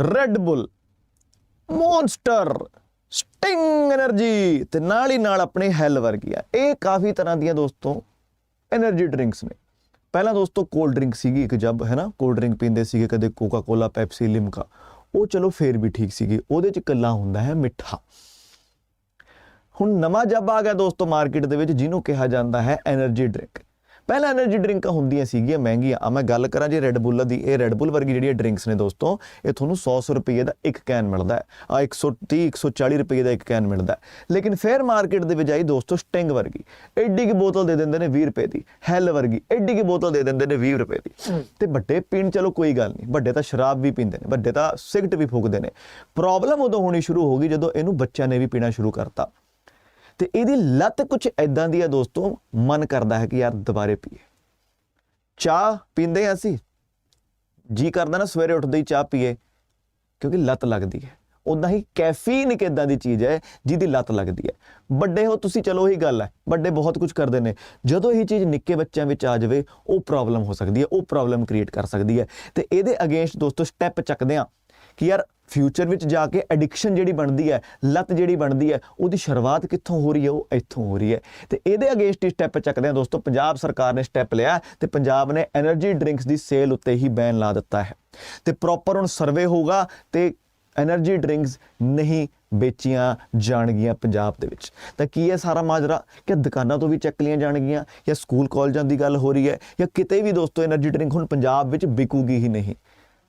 Red Bull Monster Sting energy ਤੇ ਨਾਲ ਹੀ ਨਾਲ ਆਪਣੇ ਹੈਲ ਵਰਗੀ ਆ। ਇਹ ਕਾਫੀ ਤਰ੍ਹਾਂ ਦੀਆਂ ਦੋਸਤੋ એનર્ਜੀ ਡਰਿੰਕਸ ਨੇ। ਪਹਿਲਾਂ ਦੋਸਤੋ ਕੋਲਡ ਡਰਿੰਕ ਸੀਗੀ ਇੱਕ ਜੱਬ, ਹੈ ਨਾ? ਕੋਲਡ ਡਰਿੰਕ ਪੀਂਦੇ ਸੀਗੇ ਕਦੇ ਕੋਕਾ ਕੋਲਾ ਪੈਪਸੀ ਲਿਮਕਾ ਉਹ ਚਲੋ ਫੇਰ ਵੀ ਠੀਕ ਸੀਗੀ। ਉਹਦੇ ਚ ਕੱਲਾ ਹੁੰਦਾ ਹੈ ਮਿੱਠਾ। ਹੁਣ ਨਵਾਂ ਜੱਬ ਆ ਗਿਆ ਦੋਸਤੋ ਮਾਰਕੀਟ ਦੇ ਵਿੱਚ, ਜਿਹਨੂੰ ਕਿਹਾ ਜਾਂਦਾ ਹੈ એનર્ਜੀ ਡਰਿੰਕ ਪਹਿਲਾਂ એનર્ਜੀ ਡਰਿੰਕਾਂ ਹੁੰਦੀਆਂ ਸੀਗੀਆਂ ਮਹਿੰਗੀਆਂ। ਆ ਮੈਂ ਗੱਲ ਕਰਾਂ ਜੇ ਰੈੱਡ ਬੁੱਲ ਦੀ। ਇਹ ਰੈੱਡ ਬੁੱਲ ਵਰਗੀ ਜਿਹੜੀਆਂ ਡਰਿੰਕਸ ਨੇ ਦੋਸਤੋ ਇਹ ਤੁਹਾਨੂੰ 100 ਰੁਪਏ ਦਾ ਇੱਕ ਕੈਨ ਮਿਲਦਾ ਹੈ। ਆ 130 140 ਰੁਪਏ ਦਾ ਇੱਕ ਕੈਨ ਮਿਲਦਾ ਲੇਕਿਨ ਫੇਅਰ ਮਾਰਕੀਟ ਦੇ ਵਿੱਚ ਆਈ ਦੋਸਤੋ ਸਟਿੰਗ ਵਰਗੀ। ਐਡੀ ਕੀ ਬੋਤਲ ਦੇ ਦਿੰਦੇ ਨੇ 20 ਰੁਪਏ ਦੀ। ਹੈਲ ਵਰਗੀ। ਐਡੀ ਕੀ ਬੋਤਲ ਦੇ ਦਿੰਦੇ ਨੇ 20 ਰੁਪਏ ਦੀ। ਤੇ ਵੱਡੇ ਪੀਣ ਚਲੋ ਕੋਈ ਗੱਲ ਨਹੀਂ। ਵੱਡੇ ਤਾਂ ਸ਼ਰਾਬ ਵੀ ਪੀਂਦੇ ਨੇ। ਵੱਡੇ ਤਾਂ ਸਿਗਰਟ ਵੀ ਫੂਕਦੇ ਨੇ। ਪ੍ਰੋਬਲਮ ਉਦੋਂ ਹੋਣੀ ਸ਼ੁਰੂ ਹੋ ਗਈ ਜਦੋਂ ਇਹਨੂੰ ਬੱਚਿਆਂ ਨੇ ਵੀ ਪੀਣਾ ਸ਼ੁਰੂ ਕਰਤਾ। ਤੇ ਇਹਦੀ ਲੱਤ ਕੁਝ ਐਦਾਂ ਦੀ ਆ ਦੋਸਤੋ, ਮਨ ਕਰਦਾ ਹੈ ਕਿ ਯਾਰ ਦੁਬਾਰੇ ਪੀਏ। ਚਾਹ ਪੀਂਦੇ ਹਾਂ ਅਸੀਂ। ਜੀ ਕਰਦਾ ਨਾ ਸਵੇਰੇ ਉੱਠਦੇ ਹੀ ਚਾਹ ਪੀਏ, ਕਿਉਂਕਿ ਲੱਤ ਲੱਗਦੀ ਹੈ। ਉਦਾਂ ਹੀ ਕੈਫੀਨ ਇੱਕ ਇਦਾਂ ਦੀ ਚੀਜ਼ ਹੈ ਜਿਹਦੀ ਲੱਤ ਲੱਗਦੀ ਹੈ। ਵੱਡੇ ਹੋ ਤੁਸੀਂ, ਚਲੋ ਉਹੀ ਗੱਲ ਹੈ, ਵੱਡੇ ਬਹੁਤ ਕੁਝ ਕਰਦੇ ਨੇ। ਜਦੋਂ ਇਹ ਚੀਜ਼ ਨਿੱਕੇ ਬੱਚਿਆਂ ਵਿੱਚ ਆ ਜਾਵੇ, ਉਹ ਪ੍ਰੋਬਲਮ ਹੋ ਸਕਦੀ ਹੈ, ਉਹ ਪ੍ਰੋਬਲਮ ਕ੍ਰੀਏਟ ਕਰ ਸਕਦੀ ਹੈ। ਤੇ ਇਹਦੇ ਅਗੇਂਸਟ ਦੋਸਤੋ ਸਟੈਪ ਚੱਕਦੇ ਆ ਕਿ ਯਾਰ ਫਿਊਚਰ ਵਿੱਚ ਜਾ ਕੇ ਐਡਿਕਸ਼ਨ ਜਿਹੜੀ ਬਣਦੀ ਹੈ, ਲਤ ਜਿਹੜੀ ਬਣਦੀ ਹੈ, ਉਹਦੀ ਸ਼ੁਰੂਆਤ ਕਿੱਥੋਂ ਹੋ ਰਹੀ ਹੈ, ਉਹ ਇੱਥੋਂ ਹੋ ਰਹੀ ਹੈ। ਤੇ ਇਹਦੇ ਅਗੇਂਸਟ ਹੀ ਸਟੈਪ ਚੱਕਦੇ ਹਾਂ ਦੋਸਤੋ, ਪੰਜਾਬ ਸਰਕਾਰ ਨੇ ਸਟੈਪ ਲਿਆ ਤੇ ਪੰਜਾਬ ਨੇ એનર્ਜੀ ਡਰਿੰਕਸ ਦੀ ਸੇਲ ਉੱਤੇ ਹੀ ਬੈਨ ਲਾ ਦਿੱਤਾ ਹੈ। ਤੇ ਪ੍ਰੋਪਰ ਹੁਣ ਸਰਵੇ ਹੋਊਗਾ ਤੇ એનર્ਜੀ ਡਰਿੰਕਸ ਨਹੀਂ ਵੇਚੀਆਂ ਜਾਣਗੀਆਂ ਪੰਜਾਬ ਦੇ ਵਿੱਚ। ਤਾਂ ਕੀ ਹੈ ਸਾਰਾ ਮਾਜਰਾ? ਕਿ ਦੁਕਾਨਾਂ ਤੋਂ ਵੀ ਚੱਕ ਲੀਆਂ ਜਾਣਗੀਆਂ ਜਾਂ ਸਕੂਲ ਕਾਲਜਾਂ ਦੀ ਗੱਲ ਹੋ ਰਹੀ ਹੈ ਜਾਂ ਕਿਤੇ ਵੀ ਦੋਸਤੋ એનર્ਜੀ ਡਰਿੰਕ ਹੁਣ ਪੰਜਾਬ ਵਿੱਚ ਵਿਕੂਗੀ ਹੀ ਨਹੀਂ।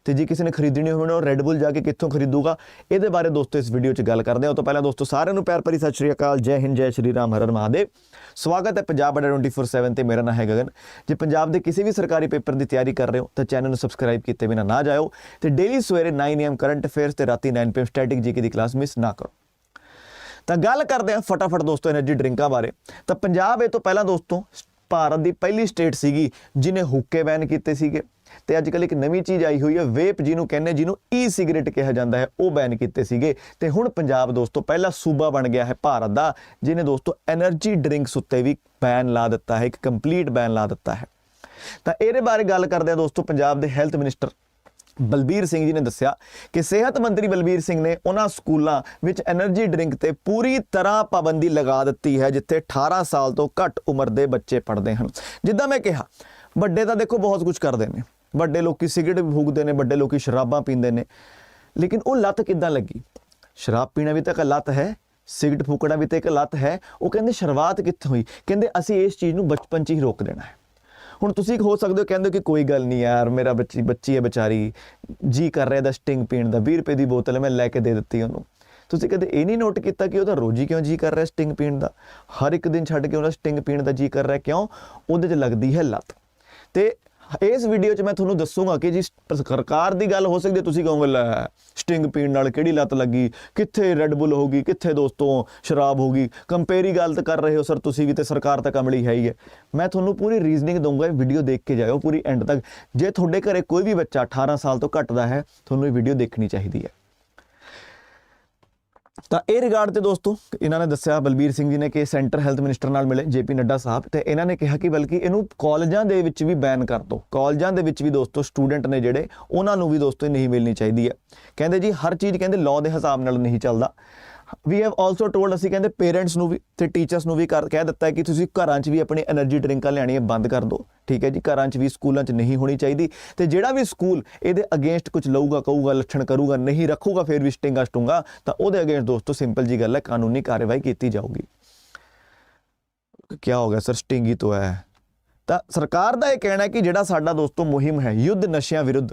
ਤੇ ਜੇ ਕਿਸੇ ਨੇ ਖਰੀਦਣੀ ਹੋਵੇ ਉਹ ਰੈਡ ਜਾ ਕੇ ਕਿੱਥੋਂ ਖਰੀਦੂਗਾ? ਇਹਦੇ ਬਾਰੇ ਦੋਸਤੋ ਇਸ ਵੀਡੀਓ 'ਚ ਗੱਲ ਕਰਦੇ ਹਾਂ। ਉਹ ਤੋਂ ਪਹਿਲਾਂ ਦੋਸਤੋ ਸਾਰਿਆਂ ਨੂੰ ਪਿਆਰ ਭਰੀ ਸਤਿ ਸ਼੍ਰੀ ਅਕਾਲ। ਜੈ ਹਿੰਦ, ਜੈ ਸ਼੍ਰੀ ਰਾਮ ਹਰਨ ਮਹਾਦੇਵ। ਸਵਾਗਤ ਹੈ ਪੰਜਾਬ ਅਡਾ 24/7 ਤੇ ਮੇਰਾ ਨਾਮ ਹੈ ਗਗਨ। ਜੇ ਪੰਜਾਬ ਦੇ ਕਿਸੇ ਵੀ ਸਰਕਾਰੀ ਪੇਪਰ ਦੀ ਤਿਆਰੀ ਕਰ ਰਹੇ ਹੋ, ਤਾਂ ਚੈਨਲ ਨੂੰ ਸਬਸਕ੍ਰਾਈਬ ਕੀਤੇ ਬਿਨਾ ਨਾ ਜਾਓ ਤੇ ਡੇਲੀ ਸਵੇਰੇ 9 AM ਕਰੰਟ ਅਫੇਅਰਸ ਤੇ ਰਾਤੀ 9 PM ਸਟੈਟਿਕ ਜੀਕੇ ਦੀ ਕਲਾਸ ਮਿਸ ਨਾ ਕਰੋ। ਤਾਂ ਗੱਲ ਕਰਦੇ ਹਾਂ ਫਟਾਫਟ ਦੋਸਤੋ એનર્ਜੀ ਡਰਿੰਕਾਂ ਬਾਰੇ। ਤਾਂ ਪੰਜਾਬ ਇਹ ਤੋਂ ਪਹਿਲਾਂ ਦੋਸਤੋ, ਭਾਰਤ ਦੀ ਪਹਿਲੀ ਸਟੇਟ ਸੀਗੀ, ਜਿਨੇ ਹੁੱਕੇ ਬੈਨ ਕੀਤੇ ਸੀਗੇ। ਤੇ ਅੱਜ ਕੱਲ ਇੱਕ ਨਵੀਂ ਚੀਜ਼ ਆਈ ਹੋਈ ਹੈ ਵੇਪ ਜਿਹਨੂੰ ਕਹਿੰਦੇ, ਜਿਹਨੂੰ ਈ ਸਿਗਰਟ ਕਿਹਾ ਜਾਂਦਾ ਹੈ, ਉਹ ਬੈਨ ਕੀਤੇ ਸੀਗੇ। ਤੇ ਹੁਣ ਪੰਜਾਬ ਦੋਸਤੋ, ਪਹਿਲਾ ਸੂਬਾ ਬਣ ਗਿਆ ਹੈ ਭਾਰਤ ਦਾ, ਜਿਹਨੇ ਦੋਸਤੋ એનર્ਜੀ ਡਰਿੰਕਸ ਉੱਤੇ ਵੀ ਬੈਨ ਲਾ ਦਿੱਤਾ ਹੈ, ਇੱਕ ਕੰਪਲੀਟ ਬੈਨ ਲਾ ਦਿੱਤਾ ਹੈ। ਤਾਂ ਇਹਦੇ ਬਾਰੇ ਗੱਲ ਕਰਦੇ ਆ ਦੋਸਤੋ, ਪੰਜਾਬ ਦੇ ਹੈਲਥ ਮਿਨਿਸਟਰ ਬਲਬੀਰ ਸਿੰਘ ਜੀ ਨੇ ਦੱਸਿਆ ਕਿ ਸਿਹਤ ਮੰਤਰੀ ਬਲਬੀਰ ਸਿੰਘ ਨੇ ਉਹਨਾਂ ਸਕੂਲਾਂ ਵਿੱਚ એનર્ਜੀ ਡਰਿੰਕ ਤੇ ਪੂਰੀ ਤਰ੍ਹਾਂ ਪਾਬੰਦੀ ਲਗਾ ਦਿੱਤੀ ਹੈ, ਜਿੱਥੇ 18 ਸਾਲ ਤੋਂ ਘੱਟ ਉਮਰ ਦੇ ਬੱਚੇ ਪੜ੍ਹਦੇ ਹਨ। ਜਿੱਦਾਂ ਮੈਂ ਕਿਹਾ, ਵੱਡੇ ਤਾਂ ਦੇਖੋ ਬਹੁਤ ਕੁਝ ਕਰਦੇ ਨੇ। ਵੱਡੇ ਲੋਕੀ ਸਿਗਰਟ ਵੀ ਫੂਕਦੇ ਨੇ, ਵੱਡੇ ਲੋਕੀ ਸ਼ਰਾਬਾਂ ਪੀਂਦੇ ਨੇ। ਲੇਕਿਨ ਉਹ ਲੱਤ ਕਿੱਦਾਂ ਲੱਗੀ? ਸ਼ਰਾਬ ਪੀਣਾ ਵੀ ਤਾਂ ਇੱਕ ਲੱਤ ਹੈ, ਸਿਗਰਟ ਫੂਕਣਾ ਵੀ ਤਾਂ ਇੱਕ ਲੱਤ ਹੈ। ਉਹ ਕਹਿੰਦੇ, ਸ਼ੁਰੂਆਤ ਕਿੱਥੋਂ ਹੋਈ? ਕਹਿੰਦੇ, ਅਸੀਂ ਇਸ ਚੀਜ਼ ਨੂੰ ਬਚਪਨ 'ਚ ਹੀ ਰੋਕ ਦੇਣਾ ਹੈ। ਹੁਣ ਤੁਸੀਂ ਹੋ ਸਕਦੇ ਹੋ, ਕਹਿੰਦੇ ਹੋ ਕਿ ਕੋਈ ਗੱਲ ਨਹੀਂ ਯਾਰ, ਮੇਰਾ ਬੱਚੀ ਬੱਚੀ ਹੈ ਵਿਚਾਰੀ, ਜੀ ਕਰ ਰਿਹਾ ਦਾ ਸਟਿੰਗ ਪੀਣ ਦਾ 20 ਰੁਪਏ ਦੀ ਬੋਤਲ ਮੈਂ ਲੈ ਕੇ ਦੇ ਦਿੱਤੀ ਉਹਨੂੰ। ਤੁਸੀਂ ਕਦੇ ਇਹ ਨਹੀਂ ਨੋਟ ਕੀਤਾ ਕਿ ਉਹਦਾ ਰੋਜ਼ੀ ਕਿਉਂ ਜੀ ਕਰ ਰਿਹਾ ਸਟਿੰਗ ਪੀਣ ਦਾ? ਹਰ ਇੱਕ ਦਿਨ ਛੱਡ ਕੇ ਉਹਦਾ ਸਟਿੰਗ ਪੀਣ ਦਾ ਜੀ ਕਰ ਰਿਹਾ ਕਿਉਂ? ਉਹਦੇ 'ਚ ਲੱਗਦੀ ਹੈ ਲੱਤ। ਤੇ ਇਸ ਵੀਡੀਓ 'ਚ ਮੈਂ ਤੁਹਾਨੂੰ ਦੱਸੂਗਾ ਕਿ ਜੀ ਸਰਕਾਰ ਦੀ ਗੱਲ ਹੋ ਸਕਦੀ ਤੁਸੀਂ ਕਹੋਗੇ ਲੈ ਸਟਿੰਗ ਪੀਣ ਨਾਲ ਕਿਹੜੀ ਲੱਤ ਲੱਗੀ? ਕਿੱਥੇ ਰੈੱਡ ਬੁੱਲ ਹੋਗੀ ਕਿੱਥੇ ਦੋਸਤੋ ਸ਼ਰਾਬ ਹੋਗੀ ਕੰਪੇਰੀ ਗੱਲ ਤਾਂ ਕਰ ਰਹੇ ਹੋ ਸਰ ਤੁਸੀਂ ਵੀ ਤੇ ਸਰਕਾਰ ਤਾਂ ਕਮਲੀ ਹੈ ਹੀ ਹੈ। ਮੈਂ ਤੁਹਾਨੂੰ ਪੂਰੀ ਰੀਜ਼ਨਿੰਗ ਦਊਂਗਾ, ਇਹ ਵੀਡੀਓ ਦੇਖ ਕੇ ਜਾਇਓ ਪੂਰੀ ਐਂਡ ਤੱਕ। ਜੇ ਤੁਹਾਡੇ ਘਰੇ ਕੋਈ ਵੀ ਬੱਚਾ 18 ਸਾਲ ਤੋਂ ਘੱਟ ਦਾ ਹੈ, ਤੁਹਾਨੂੰ ਇਹ ਵੀਡੀਓ ਦੇਖਣੀ ਚਾਹੀਦੀ ਹੈ। ਤਾਂ ਇਹ ਰਿਗਾਰਡ ਤੇ ਦੋਸਤੋ, ਇਹਨਾਂ ਨੇ ਦੱਸਿਆ ਬਲਬੀਰ ਸਿੰਘ ਜੀ ਨੇ ਕਿ ਸੈਂਟਰ ਹੈਲਥ ਮਿਨਿਸਟਰ ਨਾਲ ਮਿਲੇ, ਜੇਪੀ ਨੱਡਾ ਸਾਹਿਬ, ਤੇ ਇਹਨਾਂ ਨੇ ਕਿਹਾ ਕਿ ਬਲਕਿ ਇਹਨੂੰ ਕਾਲਜਾਂ ਦੇ ਵਿੱਚ ਵੀ ਬੈਨ ਕਰ ਦਿਓ ਕਾਲਜਾਂ ਦੇ ਵਿੱਚ ਵੀ ਦੋਸਤੋ ਸਟੂਡੈਂਟ ਨੇ ਜਿਹੜੇ, ਉਹਨਾਂ ਨੂੰ ਵੀ ਦੋਸਤੋ ਨਹੀਂ ਮਿਲਣੀ ਚਾਹੀਦੀ ਹੈ। ਕਹਿੰਦੇ ਜੀ, ਹਰ ਚੀਜ਼ ਕਹਿੰਦੇ ਲਾਅ ਦੇ ਹਿਸਾਬ ਨਾਲ ਨਹੀਂ ਚੱਲਦਾ। ਵੀ ਹੈਵ ਆਲਸੋ ਟੋਲਡ ਅਸੀਂ ਕਹਿੰਦੇ ਪੇਰੈਂਟਸ ਨੂੰ ਵੀ ਤੇ ਟੀਚਰਸ ਨੂੰ ਵੀ ਕਰ, ਕਹਿ ਦਿੱਤਾ ਕਿ ਤੁਸੀਂ ਘਰਾਂ 'ਚ ਵੀ ਆਪਣੇ એનર્ਜੀ ਡਰਿੰਕਾਂ ਲੈਣੀਆਂ ਬੰਦ ਕਰ ਦਿਓ। ਠੀਕ ਹੈ ਜੀ, ਘਰਾਂ 'ਚ ਵੀ ਸਕੂਲਾਂ 'ਚ ਨਹੀਂ ਹੋਣੀ ਚਾਹੀਦੀ। ਤੇ ਜਿਹੜਾ ਵੀ ਸਕੂਲ ਇਹਦੇ ਅਗੇਂਸਟ ਕੁਝ ਲਊਗਾ, ਕਹੂਗਾ, ਲੱਛਣ ਕਰੂਗਾ, ਨਹੀਂ ਰੱਖੂਗਾ, ਫਿਰ ਵੀ ਸਟਿੰਗਾ ਸਟੂੰਗਾ, ਤਾਂ ਉਹਦੇ ਅਗੇਂਸਟ ਦੋਸਤੋ ਸਿੰਪਲ ਜੀ ਗੱਲ ਹੈ, ਕਾਨੂੰਨੀ ਕਾਰਵਾਈ ਕੀਤੀ ਜਾਊਗੀ। ਕੀ ਹੋ ਗਿਆ ਸਰ? ਸਟਿੰਗੀ ਤੋਂ ਹੈ। ਤਾਂ ਸਰਕਾਰ ਦਾ ਇਹ ਕਹਿਣਾ ਹੈ ਕਿ ਜਿਹੜਾ ਸਾਡਾ ਦੋਸਤੋ ਮੁਹਿੰਮ ਹੈ, ਯੁੱਧ ਨਸ਼ਿਆਂ ਵਿਰੁੱਧ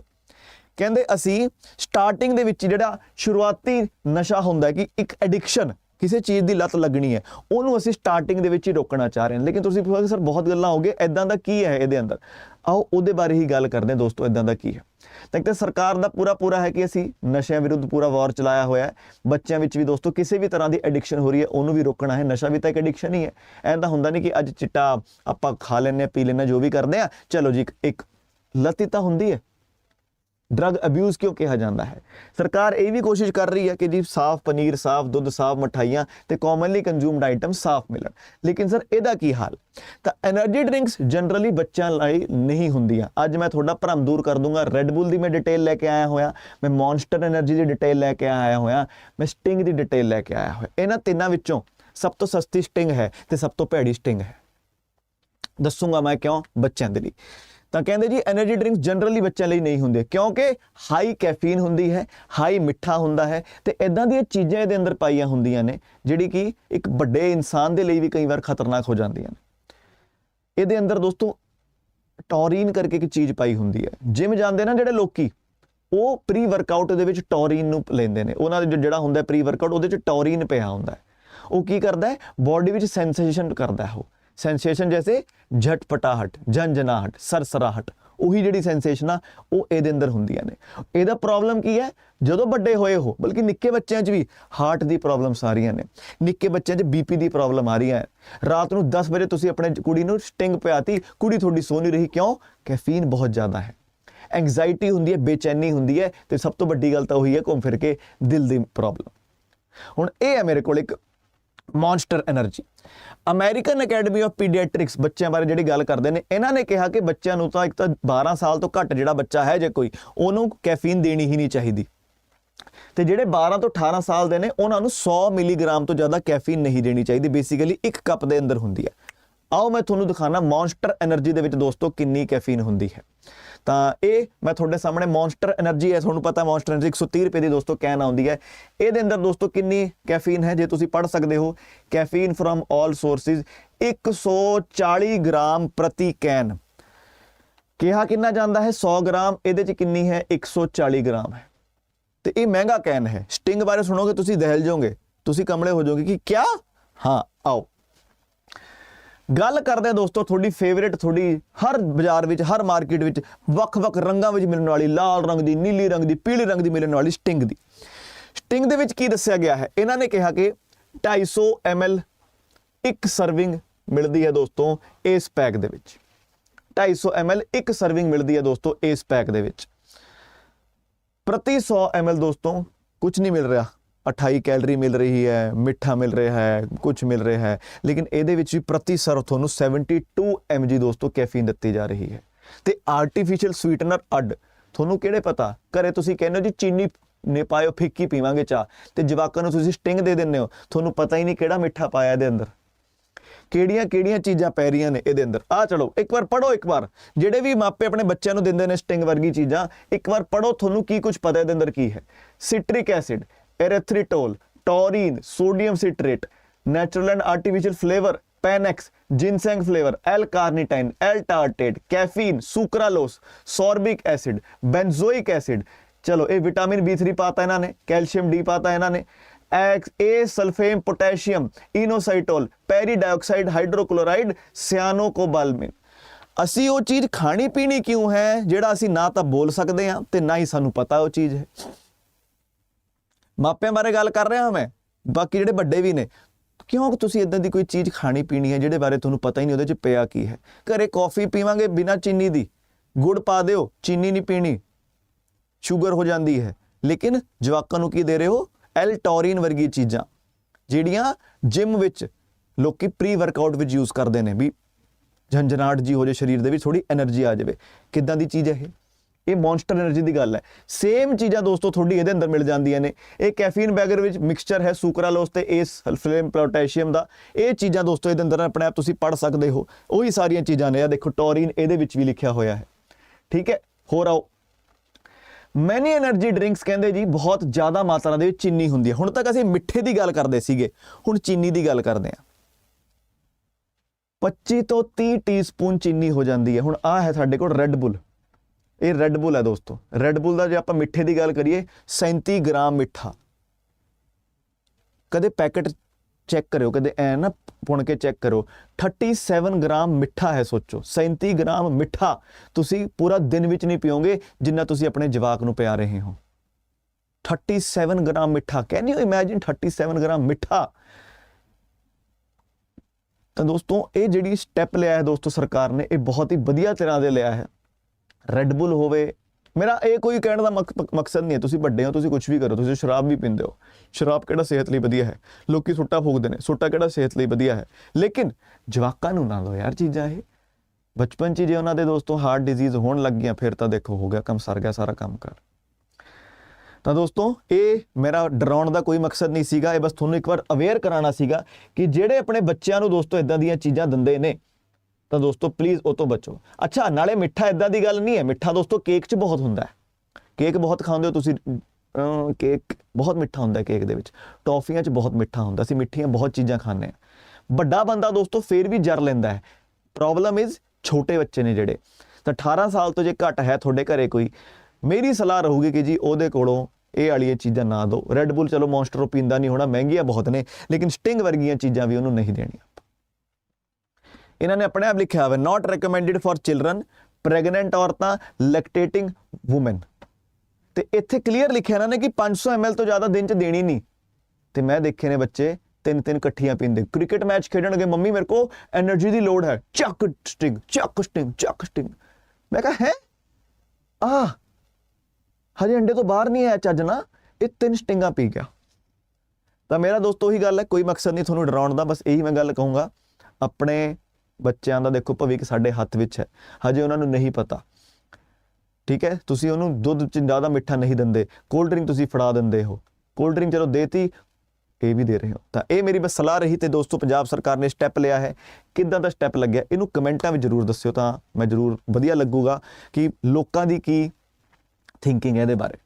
ਕਹਿੰਦੇ ਅਸੀਂ ਸਟਾਰਟਿੰਗ ਦੇ ਵਿੱਚ ਜਿਹੜਾ ਸ਼ੁਰੂਆਤੀ ਨਸ਼ਾ ਹੁੰਦਾ ਕਿ ਇੱਕ ਐਡਿਕਸ਼ਨ ਕਿਸੇ ਚੀਜ਼ ਦੀ ਲੱਤ ਲੱਗਣੀ ਹੈ, ਉਹਨੂੰ ਅਸੀਂ ਸਟਾਰਟਿੰਗ ਦੇ ਵਿੱਚ ਹੀ ਰੋਕਣਾ ਚਾਹ ਰਹੇ ਹਾਂ। ਲੇਕਿਨ ਤੁਸੀਂ ਪੁੱਛੋਗੇ ਸਰ ਬਹੁਤ ਗੱਲਾਂ ਹੋ ਗਏ ਐਦਾਂ ਦਾ ਕੀ ਹੈ ਇਹਦੇ ਅੰਦਰ? ਆਓ ਉਹਦੇ ਬਾਰੇ ਹੀ ਗੱਲ ਕਰਦੇ ਹਾਂ ਦੋਸਤੋ ਐਦਾਂ ਦਾ ਕੀ ਹੈ? ਤਾਂ ਇੱਕ ਸਰਕਾਰ ਦਾ ਪੂਰਾ ਪੂਰਾ ਹੈ ਕਿ ਅਸੀਂ ਨਸ਼ਿਆਂ ਵਿਰੁੱਧ ਪੂਰਾ ਵਾਰ ਚਲਾਇਆ ਹੋਇਆ ਹੈ। ਬੱਚਿਆਂ ਵਿੱਚ ਵੀ ਦੋਸਤੋ ਕਿਸੇ ਵੀ ਤਰ੍ਹਾਂ ਦੀ ਐਡਿਕਸ਼ਨ ਹੋ ਰਹੀ ਹੈ, ਉਹਨੂੰ ਵੀ ਰੋਕਣਾ ਹੈ। ਨਸ਼ਾ ਵੀ ਤਾਂ ਇੱਕ ਐਡਿਕਸ਼ਨ ਹੀ ਹੈ। ਐਂਦਾ ਹੁੰਦਾ ਨਹੀਂ ਕਿ ਅੱਜ ਚਿੱਟਾ ਆਪਾਂ ਖਾ ਲੈਂਦੇ ਹਾਂ, ਪੀ ਲੈਂਦੇ ਹਾਂ, ਜੋ ਵੀ ਕਰਦੇ ਆ ਚਲੋ ਜੀ, ਇੱਕ- ਇੱਕ ਲੱਤੀ ਤਾਂ ਹੁੰਦੀ ਹੈ। ਡਰਗ ਅਬਿਊਜ਼ ਕਿਉਂ ਕਿਹਾ ਜਾਂਦਾ ਹੈ? ਸਰਕਾਰ ਇਹ ਵੀ ਕੋਸ਼ਿਸ਼ ਕਰ ਰਹੀ ਹੈ ਕਿ ਜੀ ਸਾਫ਼ ਪਨੀਰ, ਸਾਫ਼ ਦੁੱਧ, ਸਾਫ਼ ਮਠਾਈਆਂ ਤੇ ਕਾਮਨਲੀ ਕੰਜ਼ੂਮਡ ਆਈਟਮ ਸਾਫ਼ ਮਿਲਣ। ਲੇਕਿਨ ਸਰ ਇਹਦਾ ਕੀ ਹਾਲ? ਤਾਂ એનર્ਜੀ ਡਰਿੰਕਸ ਜਨਰਲੀ ਬੱਚਿਆਂ ਲਈ ਨਹੀਂ ਹੁੰਦੀਆਂ। ਅੱਜ ਮੈਂ ਤੁਹਾਡਾ ਭਰਮ ਦੂਰ ਕਰ ਦੂੰਗਾ। ਰੈੱਡ ਬੁੱਲ ਦੀ ਮੈਂ ਡਿਟੇਲ ਲੈ ਕੇ ਆਇਆ ਹੋਇਆ। ਮੈਂ ਮੌਨਸਟਰ એનર્ਜੀ ਦੀ ਡਿਟੇਲ ਲੈ ਕੇ ਆਇਆ ਹੋਇਆ। ਮੈਂ ਸਟਿੰਗ ਦੀ ਡਿਟੇਲ ਲੈ ਕੇ ਆਇਆ ਹੋਇਆ। ਇਹਨਾਂ ਤਿੰਨਾਂ ਵਿੱਚੋਂ ਸਭ ਤੋਂ ਸਸਤੀ ਸਟਿੰਗ ਹੈ ਤੇ ਸਭ ਤੋਂ ਭੈੜੀ ਸਟਿੰਗ ਹੈ। ਦੱਸੂੰਗਾ ਮੈਂ ਕਿਉਂ? ਬੱਚਿਆਂ ਦੇ ਲਈ। ਤਾਂ ਕਹਿੰਦੇ ਜੀ એનર્ਜੀ ਡਰਿੰਕਸ ਜਨਰਲੀ ਬੱਚਿਆਂ ਲਈ ਨਹੀਂ ਹੁੰਦੇ, ਕਿਉਂਕਿ ਹਾਈ ਕੈਫੀਨ ਹੁੰਦੀ ਹੈ ਹਾਈ ਮਿੱਠਾ ਹੁੰਦਾ ਹੈ, ਤੇ ਇਦਾਂ ਦੀਆਂ ਚੀਜ਼ਾਂ ਇਹਦੇ ਅੰਦਰ ਪਾਈਆਂ ਹੁੰਦੀਆਂ ਨੇ, ਜਿਹੜੀ ਕਿ ਇੱਕ ਵੱਡੇ ਇਨਸਾਨ ਦੇ ਲਈ ਵੀ ਕਈ ਵਾਰ ਖਤਰਨਾਕ ਹੋ ਜਾਂਦੀਆਂ ਨੇ। ਇਹਦੇ ਅੰਦਰ ਦੋਸਤੋ ਟੌਰੀਨ ਕਰਕੇ ਇੱਕ ਚੀਜ਼ ਪਾਈ ਹੁੰਦੀ ਹੈ। ਜਿਮ ਜਾਂਦੇ ਨਾ ਜਿਹੜੇ ਲੋਕੀ, ਉਹ ਪ੍ਰੀ ਵਰਕਆਊਟ ਦੇ ਵਿੱਚ ਟੌਰੀਨ ਨੂੰ ਲੈਂਦੇ ਨੇ। ਉਹਨਾਂ ਦੇ ਜਿਹੜਾ ਹੁੰਦਾ ਪ੍ਰੀ ਵਰਕਆਊਟ ਉਹਦੇ ਵਿੱਚ ਟੌਰੀਨ ਪਿਆ ਹੁੰਦਾ ਉਹ ਕੀ ਕਰਦਾ ਹੈ? ਬਾਡੀ ਵਿੱਚ ਸੈਂਸੇਸ਼ਨ ਕਰਦਾ ਹੈ ਉਹ। ਸੈਂਸੇਸ਼ਨ ਜੈਸੇ ਝਟਪਟਾਹਟ ਜਨਜਨਾਹਟ ਸਰਸਰਾਹਟ ਉਹੀ ਜਿਹੜੀ ਸੈਂਸੇਸ਼ਨ ਆ ਉਹ ਇਹਦੇ ਅੰਦਰ ਹੁੰਦੀਆਂ ਨੇ ਇਹਦਾ ਪ੍ਰੋਬਲਮ ਕੀ ਹੈ ਜਦੋਂ ਵੱਡੇ ਹੋਏ ਹੋ ਬਲਕਿ ਨਿੱਕੇ ਬੱਚਿਆਂ 'ਚ ਵੀ ਹਾਰਟ ਦੀ ਪ੍ਰੋਬਲਮ ਸਾਰੀਆਂ ਨੇ ਨਿੱਕੇ ਬੱਚਿਆਂ 'ਚ ਬੀਪੀ ਦੀ ਪ੍ਰੋਬਲਮ ਆ ਰਹੀ ਹੈ ਰਾਤ ਨੂੰ 10 ਵਜੇ ਤੁਸੀਂ ਆਪਣੇ ਕੁੜੀ ਨੂੰ ਸਟਿੰਗ ਪਿਆਤੀ ਕੁੜੀ ਤੁਹਾਡੀ ਸੋ ਨਹੀਂ ਰਹੀ ਕਿਉਂ ਕੈਫੀਨ ਬਹੁਤ ਜ਼ਿਆਦਾ ਹੈ ਐਂਗਜ਼ਾਇਟੀ ਹੁੰਦੀ ਹੈ ਬੇਚੈਨੀ ਹੁੰਦੀ ਹੈ ਤੇ ਸਭ ਤੋਂ ਵੱਡੀ ਗੱਲ ਤਾਂ ਉਹੀ ਹੈ ਘੁੰਮ ਫਿਰ ਕੇ ਦਿਲ ਦੀ ਪ੍ਰੋਬਲਮ ਹੁਣ ਇਹ ਹੈ ਮੇਰੇ ਕੋਲ ਇੱਕ Monster Energy American Academy of Pediatrics ਬੱਚਿਆਂ ਬਾਰੇ ਜਿਹੜੀ ਗੱਲ ਕਰਦੇ ਨੇ, ਇਹਨਾਂ ਨੇ ਕਿਹਾ ਕਿ ਬੱਚਿਆਂ ਨੂੰ ਤਾਂ ਇੱਕ ਤਾਂ 12 ਸਾਲ ਤੋਂ ਘੱਟ ਜਿਹੜਾ ਬੱਚਾ ਹੈ ਜੇ ਕੋਈ, ਉਹਨੂੰ ਕੈਫੀਨ ਦੇਣੀ ਹੀ ਨਹੀਂ ਚਾਹੀਦੀ। ਤੇ ਜਿਹੜੇ 12 ਤੋਂ 18 ਸਾਲ ਦੇ ਨੇ, ਉਹਨਾਂ ਨੂੰ 100 ਮਿਲੀਗ੍ਰਾਮ ਤੋਂ ਜ਼ਿਆਦਾ ਕੈਫੀਨ ਨਹੀਂ ਦੇਣੀ ਚਾਹੀਦੀ। ਬੇਸਿਕਲੀ ਇੱਕ ਕੱਪ ਦੇ ਅੰਦਰ ਹੁੰਦੀ ਹੈ। ਆਓ ਮੈਂ ਤੁਹਾਨੂੰ ਦਿਖਾਣਾ ਮੌਨਸਟਰ એનર્ਜੀ ਦੇ ਵਿੱਚ ਦੋਸਤੋ ਕਿੰਨੀ ਕੈਫੀਨ ਹੁੰਦੀ ਹੈ। ਤਾਂ ਇਹ ਮੈਂ ਤੁਹਾਡੇ ਸਾਹਮਣੇ ਮੌਨਸਟਰ એનર્ਜੀ ਹੈ, ਤੁਹਾਨੂੰ ਪਤਾ ਮੌਨਸਟਰ એનર્ਜੀ 130 ਰੁਪਏ ਦੀ ਦੋਸਤੋ ਕੈਨ ਆਉਂਦੀ ਹੈ। ਇਹਦੇ ਅੰਦਰ ਦੋਸਤੋ ਕਿੰਨੀ ਕੈਫੀਨ ਹੈ, ਜੇ ਤੁਸੀਂ ਪੜ ਸਕਦੇ ਹੋ, ਕੈਫੀਨ ਫਰਮ 올 ਸੋਰਸਿਸ 140 ਗ੍ਰਾਮ ਪ੍ਰਤੀ ਕੈਨ। ਕਿਹਾ ਕਿੰਨਾ ਜਾਂਦਾ ਹੈ? 100 ਗ੍ਰਾਮ, ਇਹਦੇ ਚ ਕਿੰਨੀ ਹੈ? 140 ਗ੍ਰਾਮ ਹੈ। ਤੇ ਇਹ ਮਹਿੰਗਾ ਕੈਨ ਹੈ। ਸਟਿੰਗ ਬਾਰੇ ਸੁਣੋਗੇ, ਤੁਸੀਂ ਦਹਿਲ ਜਾਓਗੇ। ਤੁਸੀਂ ਕਮਲੇ ਹੋ ਜਾਓਗੇ ਕਿ ਕਿਆ? ਹਾਂ, ਆਓ। ਗੱਲ ਕਰਦੇ ਹਾਂ ਦੋਸਤੋ, ਤੁਹਾਡੀ ਫੇਵਰੇਟ ਤੁਹਾਡੀ ਹਰ ਬਾਜ਼ਾਰ ਵਿੱਚ, ਹਰ ਮਾਰਕੀਟ ਵਿੱਚ ਵੱਖ-ਵੱਖ ਰੰਗਾਂ ਵਿੱਚ ਮਿਲਣ ਵਾਲੀ, ਲਾਲ ਰੰਗ ਦੀ, ਨੀਲੀ ਰੰਗ ਦੀ, ਪੀਲੇ ਰੰਗ ਦੀ ਮਿਲਣ ਵਾਲੀ ਸਟਿੰਗ ਦੀ। ਸਟਿੰਗ ਦੇ ਵਿੱਚ ਕੀ ਦੱਸਿਆ ਗਿਆ ਹੈ? ਇਹਨਾਂ ਨੇ ਕਿਹਾ ਕਿ 250 ml ਇੱਕ ਸਰਵਿੰਗ ਮਿਲਦੀ ਹੈ ਦੋਸਤੋ, ਇਸ ਪੈਕ ਦੇ ਵਿੱਚ। 250 ml ਇੱਕ ਸਰਵਿੰਗ ਮਿਲਦੀ ਹੈ ਦੋਸਤੋ, ਇਸ ਪੈਕ ਦੇ ਵਿੱਚ। ਪ੍ਰਤੀ 100 ml ਦੋਸਤੋ ਕੁਝ ਨਹੀਂ ਮਿਲ ਰਿਹਾ। 28 ਕੈਲਰੀ ਮਿਲ ਰਹੀ ਹੈ, ਮਿੱਠਾ ਮਿਲ ਰਿਹਾ ਹੈ ਕੁਝ ਮਿਲ ਰਿਹਾ ਹੈ। ਲੇਕਿਨ ਇਹਦੇ ਵਿੱਚ ਵੀ ਪ੍ਰਤੀ ਸਰ ਤੁਹਾਨੂੰ 72 mg ਦੋਸਤੋ ਕੈਫੀਨ ਦਿੱਤੀ ਜਾ ਰਹੀ ਹੈ। ਤੇ ਆਰਟੀਫੀਸ਼ੀਅਲ ਸਵੀਟਨਰ ਅੱਡ। ਤੁਹਾਨੂੰ ਕਿਹੜੇ ਪਤਾ? ਘਰੇ ਤੁਸੀਂ ਕਹਿੰਦੇ ਹੋ ਜੀ, ਚੀਨੀ ਨੇ ਪਾਇਓ, ਫਿੱਕੀ ਪੀਵਾਂਗੇ ਚਾਹ। ਤੇ ਜਵਾਕਾਂ ਨੂੰ ਤੁਸੀਂ ਸਟਿੰਗ ਦੇ ਦਿੰਦੇ ਹੋ। ਤੁਹਾਨੂੰ ਪਤਾ ਹੀ ਨਹੀਂ ਕਿਹੜਾ ਮਿੱਠਾ ਪਾਇਆ ਇਹਦੇ ਅੰਦਰ। ਕਿਹੜੀਆਂ ਕਿਹੜੀਆਂ ਚੀਜ਼ਾਂ ਪੈ ਰਹੀਆਂ ਨੇ ਇਹਦੇ ਅੰਦਰ? ਆ ਚਲੋ, ਇੱਕ ਵਾਰ ਪੜੋ ਇੱਕ ਵਾਰ। ਜਿਹੜੇ ਵੀ ਮਾਪੇ ਆਪਣੇ ਬੱਚਿਆਂ ਨੂੰ ਦਿੰਦੇ ਨੇ ਸਟਿੰਗ ਵਰਗੀ ਚੀਜ਼ਾਂ, ਇੱਕ ਵਾਰ ਪੜੋ ਤੁਹਾਨੂੰ ਕੀ ਕੁਝ ਪਤਾ ਇਹਦੇ ਅੰਦਰ ਕੀ ਹੈ? Citric acid erythritol taurine sodium citrate natural and artificial flavour panax ginseng flavour L carnitine L tartrate caffeine sucralose sorbic acid benzoic acid चलो ये विटामिन बी थ्री पाता है इन्होंने कैल्शियम डी पाता है इन्होंने acesulfame potassium inositol pyridoxine hydrochloride cyanocobalamin ਅਸੀਂ ਉਹ ਚੀਜ਼ ਖਾਣੀ ਪੀਣੀ ਕਿਉਂ ਹੈ ਜਿਹੜਾ ਅਸੀਂ ਨਾ ਤਾਂ ਬੋਲ ਸਕਦੇ ਹਾਂ ਤੇ ਨਾ ਹੀ ਸਾਨੂੰ ਪਤਾ ਉਹ ਚੀਜ਼ ਹੈ ਮਾਪਿਆਂ ਬਾਰੇ ਗੱਲ ਕਰ ਰਿਹਾ ਮੈਂ, ਬਾਕੀ ਜਿਹੜੇ ਵੱਡੇ ਵੀ ਨੇ, ਕਿਉਂ ਤੁਸੀਂ ਇਦਾਂ ਦੀ ਕੋਈ ਚੀਜ਼ ਖਾਣੀ ਪੀਣੀ ਹੈ ਜਿਹੜੇ ਬਾਰੇ ਤੁਹਾਨੂੰ ਪਤਾ ਹੀ ਨਹੀਂ ਉਹਦੇ 'ਚ ਪਿਆ ਕੀ ਹੈ? ਘਰੇ ਕਾਫੀ ਪੀਵਾਂਗੇ ਬਿਨਾਂ ਚੀਨੀ ਦੀ, ਗੁੜ ਪਾ ਦਿਓ, ਚੀਨੀ ਨਹੀਂ ਪੀਣੀ ਸ਼ੂਗਰ ਹੋ ਜਾਂਦੀ ਹੈ। ਲੇਕਿਨ ਜਵਾਕਾਂ ਨੂੰ ਕੀ ਦੇ ਰਹੇ ਹੋ? ਐਲ ਟੌਰੀਨ ਵਰਗੀ ਚੀਜ਼ਾਂ, ਜਿਹੜੀਆਂ ਜਿਮ ਵਿੱਚ ਲੋਕੀ ਪ੍ਰੀ ਵਰਕਆਊਟ ਵਿੱਚ ਯੂਜ਼ ਕਰਦੇ ਨੇ ਵੀ, ਝੰਜਨਾਟ ਜੀ ਹੋ ਜੇ ਸਰੀਰ ਦੇ ਵਿੱਚ ਥੋੜੀ એનર્ਜੀ ਆ ਜਾਵੇ। ਕਿੱਦਾਂ ਦੀ ਚੀਜ਼ ਹੈ ਇਹ? ਇਹ ਮੌਨਸਟਰ એનર્ਜੀ ਦੀ ਗੱਲ ਹੈ। ਸੇਮ ਚੀਜ਼ਾਂ ਦੋਸਤੋ ਤੁਹਾਡੀ ਇਹਦੇ ਅੰਦਰ ਮਿਲ ਜਾਂਦੀਆਂ ਨੇ। ਇਹ ਕੈਫੀਨ ਬੈਗਰ ਵਿੱਚ ਮਿਕਸਚਰ ਹੈ ਸੁਕਰਾਲੋਸ ਤੇ ਇਹ ਸਲਫਲੇਮ ਪੋਟੈਸ਼ੀਅਮ ਦਾ। ਇਹ ਚੀਜ਼ਾਂ ਦੋਸਤੋ ਇਹਦੇ ਅੰਦਰ ਆਪਣੇ ਆਪ ਤੁਸੀਂ ਪੜ ਸਕਦੇ ਹੋ। ਉਹੀ ਸਾਰੀਆਂ ਚੀਜ਼ਾਂ ਨੇ। ਆ ਦੇਖੋ ਟੋਰੀਨ ਇਹਦੇ ਵਿੱਚ ਵੀ ਲਿਖਿਆ ਹੋਇਆ ਹੈ। ਠੀਕ ਹੈ? ਹੋਰ ਆਓ। ਮੈਨੀ એનર્ਜੀ ਡਰਿੰਕਸ ਕਹਿੰਦੇ ਜੀ ਬਹੁਤ ਜ਼ਿਆਦਾ ਮਾਤਰਾ ਦੇ ਵਿੱਚ ਚੀਨੀ ਹੁੰਦੀ ਹੈ। ਹੁਣ ਤੱਕ ਅਸੀਂ ਮਿੱਠੇ ਦੀ ਗੱਲ ਕਰਦੇ ਸੀਗੇ। ਹੁਣ ਚੀਨੀ ਦੀ ਗੱਲ ਕਰਦੇ ਹਾਂ। 25 ਤੋਂ 30 ਟੀਸਪੂਨ ਚੀਨੀ ਹੋ ਜਾਂਦੀ ਹੈ। ਹੁਣ ਆਹ ਹੈ ਸਾਡੇ ਕੋਲ ਰੈੱਡ ਬੁੱਲ ਇਹ ਰੈੱਡ ਬੁੱਲ ਹੈ ਦੋਸਤੋ। ਰੈੱਡ ਬੁੱਲ ਦਾ ਜੇ ਆਪਾਂ ਮਿੱਠੇ ਦੀ ਗੱਲ ਕਰੀਏ 37 ਗ੍ਰਾਮ ਮਿੱਠਾ। ਕਦੇ ਪੈਕੇਟ ਚੈੱਕ ਕਰਿਓ, ਕਦੇ ਐ ਨਾ ਪੁਣ ਕੇ ਚੈੱਕ ਕਰੋ 37 ਗ੍ਰਾਮ ਮਿੱਠਾ ਹੈ ਸੋਚੋ। 37 ਗ੍ਰਾਮ ਮਿੱਠਾ ਤੁਸੀਂ ਪੂਰਾ ਦਿਨ ਵਿੱਚ ਨਹੀਂ ਪੀਓਗੇ, ਜਿੰਨਾ ਤੁਸੀਂ ਆਪਣੇ ਜਵਾਕ ਨੂੰ ਪਿਆ ਰਹੇ ਹੋ। 37 ਗ੍ਰਾਮ ਮਿੱਠਾ ਕੈਨ ਯੂ ਇਮੇਜਿਨ 37 ਗ੍ਰਾਮ ਮਿੱਠਾ? ਤਾਂ ਦੋਸਤੋ, ਇਹ ਜਿਹੜੀ ਸਟੈਪ ਲਿਆ ਹੈ ਦੋਸਤੋ ਸਰਕਾਰ ਨੇ, ਇਹ ਬਹੁਤ ਹੀ ਵਧੀਆ ਤਰ੍ਹਾਂ ਦੇ ਲਿਆ ਹੈ। ਰੈੱਡ ਹੋਵੇ। ਮੇਰਾ ਇਹ ਕੋਈ ਕਹਿਣ ਦਾ ਮਕ- ਮਕਸਦ ਨਹੀਂ ਹੈ। ਤੁਸੀਂ ਵੱਡੇ ਹੋ, ਤੁਸੀਂ ਕੁਝ ਵੀ ਕਰੋ, ਤੁਸੀਂ ਸ਼ਰਾਬ ਵੀ ਪੀਂਦੇ ਹੋ। ਸ਼ਰਾਬ ਕਿਹੜਾ ਸਿਹਤ ਲਈ ਵਧੀਆ ਹੈ? ਲੋਕੀ ਸੁੱਟਾ ਫੂਕਦੇ ਨੇ। ਸੁੱਟਾ ਕਿਹੜਾ ਸਿਹਤ ਲਈ ਵਧੀਆ ਹੈ? ਲੇਕਿਨ ਜਵਾਕਾਂ ਨੂੰ ਨਾ ਦਿਓ ਯਾਰ ਚੀਜ਼ਾਂ ਇਹ। ਬਚਪਨ 'ਚ ਜੇ ਉਹਨਾਂ ਦੇ ਦੋਸਤੋ ਹਾਰਟ ਡਿਜ਼ੀਜ਼ ਹੋਣ ਲੱਗ ਗਿਆ ਫਿਰ ਤਾਂ ਦੇਖੋ, ਹੋ ਗਿਆ ਕੰਮ, ਸਰ ਗਿਆ ਸਾਰਾ ਕੰਮ ਕਰ। ਤਾਂ ਦੋਸਤੋ, ਇਹ ਮੇਰਾ ਡਰਾਉਣ ਦਾ ਕੋਈ ਮਕਸਦ ਨਹੀਂ ਸੀਗਾ। ਇਹ ਬਸ ਤੁਹਾਨੂੰ ਇੱਕ ਵਾਰ ਅਵੇਅਰ ਕਰਾਉਣਾ ਸੀਗਾ ਕਿ ਜਿਹੜੇ ਆਪਣੇ ਬੱਚਿਆਂ ਨੂੰ ਦੋਸਤੋ ਇਦਾਂ ਦੀਆਂ ਚੀਜ਼ਾਂ ਦਿੰਦੇ ਨੇ ਤਾਂ ਦੋਸਤੋ ਪਲੀਜ਼ ਉਹ ਤੋਂ ਬਚੋ। ਅੱਛਾ, ਨਾਲੇ ਮਿੱਠਾ ਇਦਾਂ ਦੀ ਗੱਲ ਨਹੀਂ ਹੈ। ਮਿੱਠਾ ਦੋਸਤੋ ਕੇਕ 'ਚ ਬਹੁਤ ਹੁੰਦਾ ਹੈ। ਕੇਕ ਬਹੁਤ ਖਾਂਦੇ ਹੋ ਤੁਸੀਂ ਕੇਕ ਬਹੁਤ ਮਿੱਠਾ ਹੁੰਦਾ ਕੇਕ ਦੇ ਵਿੱਚ। ਟੌਫੀਆਂ 'ਚ ਬਹੁਤ ਮਿੱਠਾ ਹੁੰਦਾ। ਅਸੀਂ ਮਿੱਠੀਆਂ ਬਹੁਤ ਚੀਜ਼ਾਂ ਖਾਂਦੇ ਹਾਂ। ਵੱਡਾ ਬੰਦਾ ਦੋਸਤੋ, ਫੇਰ ਵੀ ਜਰ ਲੈਂਦਾ ਹੈ। ਪ੍ਰੋਬਲਮ ਇਜ਼ ਛੋਟੇ ਬੱਚੇ ਨੇ ਜਿਹੜੇ। ਤਾਂ 18 ਸਾਲ ਤੋਂ ਜੇ ਘੱਟ ਹੈ ਤੁਹਾਡੇ ਘਰੇ ਕੋਈ, ਮੇਰੀ ਸਲਾਹ ਰਹੂਗੀ ਕਿ ਜੀ ਉਹਦੇ ਕੋਲੋਂ ਇਹ ਵਾਲੀਆਂ ਚੀਜ਼ਾਂ ਨਾ ਦਿਓ। ਰੈੱਡ ਬੁੱਲ ਚਲੋ ਮੌਨਸਟਰ ਉਹ ਪੀਂਦਾ ਨਹੀਂ ਹੋਣਾ, ਮਹਿੰਗੀਆਂ ਬਹੁਤ ਨੇ, ਲੇਕਿਨ ਸਟਿੰਗ ਵਰਗੀਆਂ ਚੀਜ਼ਾਂ ਵੀ ਉਹਨੂੰ ਨਹੀਂ ਦੇਣੀਆਂ। ਇਹਨਾਂ ਨੇ ਆਪਣੇ ਆਪ ਲਿਖਿਆ ਹੋਇਆ not recommended for children pregnant ਔਰਤਾਂ ਲੈਕਟੇਟਿੰਗ ਔਮਨ ਤੇ ਇੱਥੇ ਕਲੀਅਰ ਲਿਖਿਆ ਇਹਨਾਂ ਨੇ ਕਿ 500 ml ਤੋਂ ਜ਼ਿਆਦਾ ਦਿਨ ਚ ਦੇਣੀ ਨਹੀਂ। ਤੇ ਮੈਂ ਦੇਖੇ ਨੇ ਬੱਚੇ ਤਿੰਨ ਤਿੰਨ ਇਕੱਠੀਆਂ ਪੀਂਦੇ। ਕ੍ਰਿਕਟ ਮੈਚ ਖੇਡਣਗੇ, ਮੰਮੀ ਮੇਰੇ ਕੋ ਐਨਰਜੀ ਦੀ ਲੋੜ ਹੈ। ਚੱਕ ਸਟਿੰਗ ਚੱਕ ਸਟਿੰਗ ਚੱਕ ਸਟਿੰਗ ਮੈਂ ਕਹਾ, ਹੈ? ਆ ਹਜੇ ਅੰਡੇ ਤੋਂ ਬਾਹਰ ਨਹੀਂ ਆਇਆ ਚੱਜ ਨਾ ਇਹ ਤਿੰਨ ਸਟਿੰਗਾਂ ਪੀ ਗਿਆ। ਤਾਂ ਮੇਰਾ ਦੋਸਤੋ ਉਹੀ ਗੱਲ ਹੈ, ਕੋਈ ਮਕਸਦ ਨਹੀਂ ਤੁਹਾਨੂੰ ਡਰਾਉਣ ਦਾ, ਬਸ ਇਹੀ ਮੈਂ ਗੱਲ ਕਹੂੰਗਾ। ਆਪਣੇ ਬੱਚਿਆਂ ਦਾ ਦੇਖੋ ਭਵਿੱਖ ਸਾਡੇ ਹੱਥ ਵਿੱਚ ਹੈ। ਹਜੇ ਉਹਨਾਂ ਨੂੰ ਨਹੀਂ ਪਤਾ। ਠੀਕ ਹੈ? ਤੁਸੀਂ ਉਹਨੂੰ ਦੁੱਧ ਚ ਜ਼ਿਆਦਾ ਮਿੱਠਾ ਨਹੀਂ ਦਿੰਦੇ। ਕੋਲਡ ਡਰਿੰਕ ਤੁਸੀਂ ਫੜਾ ਦਿੰਦੇ ਹੋ। ਕੋਲਡ ਡਰਿੰਕ ਚਲੋ ਦੇਤੀ, ਇਹ ਵੀ ਦੇ ਰਹੇ ਹੋ। ਤਾਂ ਇਹ ਮੇਰੀ ਬਸ ਸਲਾਹ ਰਹੀ ਤੇ ਦੋਸਤੋ, ਪੰਜਾਬ ਸਰਕਾਰ ਨੇ ਸਟੈਪ ਲਿਆ ਹੈ। ਕਿੱਦਾਂ ਦਾ ਸਟੈਪ ਲੱਗਿਆ? ਇਹਨੂੰ ਕਮੈਂਟਾਂ ਵਿੱਚ ਜਰੂਰ ਦੱਸਿਓ ਤਾਂ ਮੈਂ ਜਰੂਰ ਵਧੀਆ ਲੱਗੂਗਾ ਕਿ ਲੋਕਾਂ ਦੀ ਕੀ ਥਿੰਕਿੰਗ ਹੈ ਇਹਦੇ ਬਾਰੇ।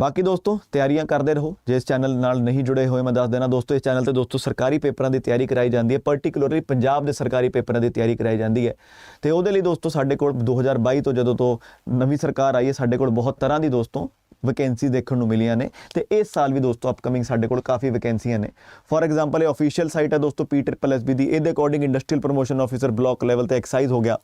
ਬਾਕੀ ਦੋਸਤੋ, ਤਿਆਰੀਆਂ ਕਰਦੇ ਰਹੋ। ਜੇ ਇਸ ਚੈਨਲ ਨਾਲ ਨਹੀਂ ਜੁੜੇ ਹੋਏ, ਮੈਂ ਦੱਸ ਦੇਣਾ ਦੋਸਤੋ, ਇਸ ਚੈਨਲ ਤੇ ਦੋਸਤੋ ਸਰਕਾਰੀ ਪੇਪਰਾਂ ਦੀ ਤਿਆਰੀ ਕਰਾਈ ਜਾਂਦੀ ਹੈ। ਪਾਰਟਿਕੂਲਰਲੀ ਪੰਜਾਬ ਦੇ ਸਰਕਾਰੀ ਪੇਪਰਾਂ ਦੀ ਤਿਆਰੀ ਕਰਾਈ ਜਾਂਦੀ ਹੈ। ਤੇ ਉਹਦੇ ਲਈ ਦੋਸਤੋ, ਸਾਡੇ ਕੋਲ 2022 ਤੋਂ ਜਦੋਂ ਤੋਂ ਨਵੀਂ ਸਰਕਾਰ ਆਈ ਹੈ, ਸਾਡੇ ਕੋਲ ਬਹੁਤ ਤਰ੍ਹਾਂ ਦੀ ਦੋਸਤੋ ਵੈਕੈਂਸੀ ਦੇਖਣ ਨੂੰ ਮਿਲੀਆਂ ਨੇ ਤੇ ਇਸ ਸਾਲ ਵੀ ਦੋਸਤੋ ਅਪਕਮਿੰਗ ਸਾਡੇ ਕੋਲ ਕਾਫੀ ਵੈਕੈਂਸੀਆਂ ਨੇ। ਫੋਰ ਐਗਜ਼ਾਮਪਲ ਇਹ ਅਫੀਸ਼ੀਅਲ ਸਾਈਟ ਹੈ ਦੋਸਤੋ ਪੀਟਰ ਪੀਟਰਪਲਐਸਬੀ ਦੀ। ਇਹਦੇ according industrial promotion officer block level ਤੇ ਐਕਸਾਈਜ਼ ਹੋ ਗਿਆ।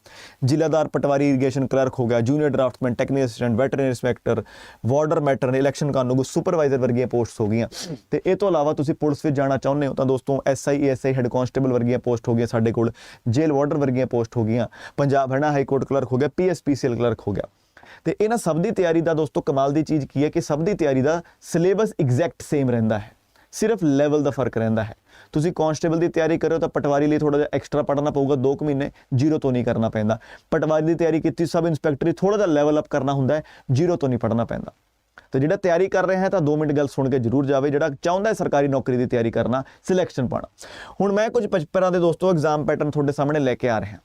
ਜ਼ਿਲ੍ਹਾਦਾਰ ਪਟਵਾਰੀ ਇਰੀਗੇਸ਼ਨ ਕਲਰਕ ਹੋ ਗਿਆ junior draftsman technical assistant veterinary inspector warder matter election ਕਾਨੂੰਗੋ ਸੁਪਰਵਾਈਜ਼ਰ ਵਰਗੀਆਂ ਪੋਸਟਸ ਹੋ ਗਈਆਂ। ਤੇ ਇਹ ਤੋਂ ਇਲਾਵਾ ਤੁਸੀਂ ਪੁਲਿਸ ਵਿੱਚ ਜਾਣਾ ਚਾਹੁੰਦੇ ਹੋ ਤਾਂ ਦੋਸਤੋ ਐਸਆਈ ਐਸਆਈ ਹੈੱਡ ਕਾਂਸਟੇਬਲ ਵਰਗੀਆਂ ਪੋਸਟ ਹੋ ਗਈਆਂ ਸਾਡੇ ਕੋਲ। ਜੇਲ੍ਹ ਵਾਰਡਰ ਵਰਗੀਆਂ ਪੋਸਟ ਹੋ ਗਈਆਂ। Punjab Haryana high court clerk ਹੋ ਗਿਆ ਪੀਐਸਪੀਸੀਐਲ ਕਲਰਕ ਹੋ ਗਿਆ। ਤੇ ਇਹਨਾਂ ਸਭ ਦੀ ਤਿਆਰੀ ਦਾ ਦੋਸਤੋ ਕਮਾਲ ਦੀ ਚੀਜ਼ ਕੀ ਹੈ ਕਿ ਸਭ ਦੀ ਤਿਆਰੀ ਦਾ ਸਿਲੇਬਸ ਐਗਜ਼ੈਕਟ ਸੇਮ ਰਹਿੰਦਾ ਹੈ। ਸਿਰਫ ਲੈਵਲ ਦਾ ਫ਼ਰਕ ਰਹਿੰਦਾ ਹੈ। ਤੁਸੀਂ ਕਾਂਸਟੇਬਲ ਦੀ ਤਿਆਰੀ ਕਰੋ ਤਾਂ ਪਟਵਾਰੀ ਲਈ ਥੋੜਾ ਜਿਹਾ ਐਕਸਟਰਾ ਪੜਨਾ ਪਊਗਾ 2 ਕੁ ਮਹੀਨੇ ਜ਼ੀਰੋ ਤੋਂ ਨਹੀਂ ਕਰਨਾ ਪੈਂਦਾ। ਪਟਵਾਰੀ ਦੀ ਤਿਆਰੀ ਕੀਤੀ, ਸਬ ਇੰਸਪੈਕਟਰੀ ਥੋੜਾ ਜਿਹਾ ਲੈਵਲ ਅਪ ਕਰਨਾ ਹੁੰਦਾ ਹੈ ਜ਼ੀਰੋ ਤੋਂ ਨਹੀਂ ਪੜਨਾ ਪੈਂਦਾ। ਤੇ ਜਿਹੜਾ ਤਿਆਰੀ ਕਰ ਰਿਹਾ ਹੈ ਤਾਂ 2 ਮਿੰਟ ਗੱਲ ਸੁਣ ਕੇ ਜਰੂਰ ਜਾਵੇ, ਜਿਹੜਾ ਚਾਹੁੰਦਾ ਹੈ ਸਰਕਾਰੀ ਨੌਕਰੀ ਦੀ ਤਿਆਰੀ ਕਰਨਾ ਸਿਲੈਕਸ਼ਨ ਪਾਣਾ ਹੁਣ ਮੈਂ ਕੁਝ ਪੇਪਰਾਂ ਦੇ ਦੋਸਤੋ ਐਗਜ਼ਾਮ ਪੈਟਰਨ ਤੁਹਾਡੇ ਸਾਹਮਣੇ ਲੈ ਕੇ ਆ ਰਿਹਾ।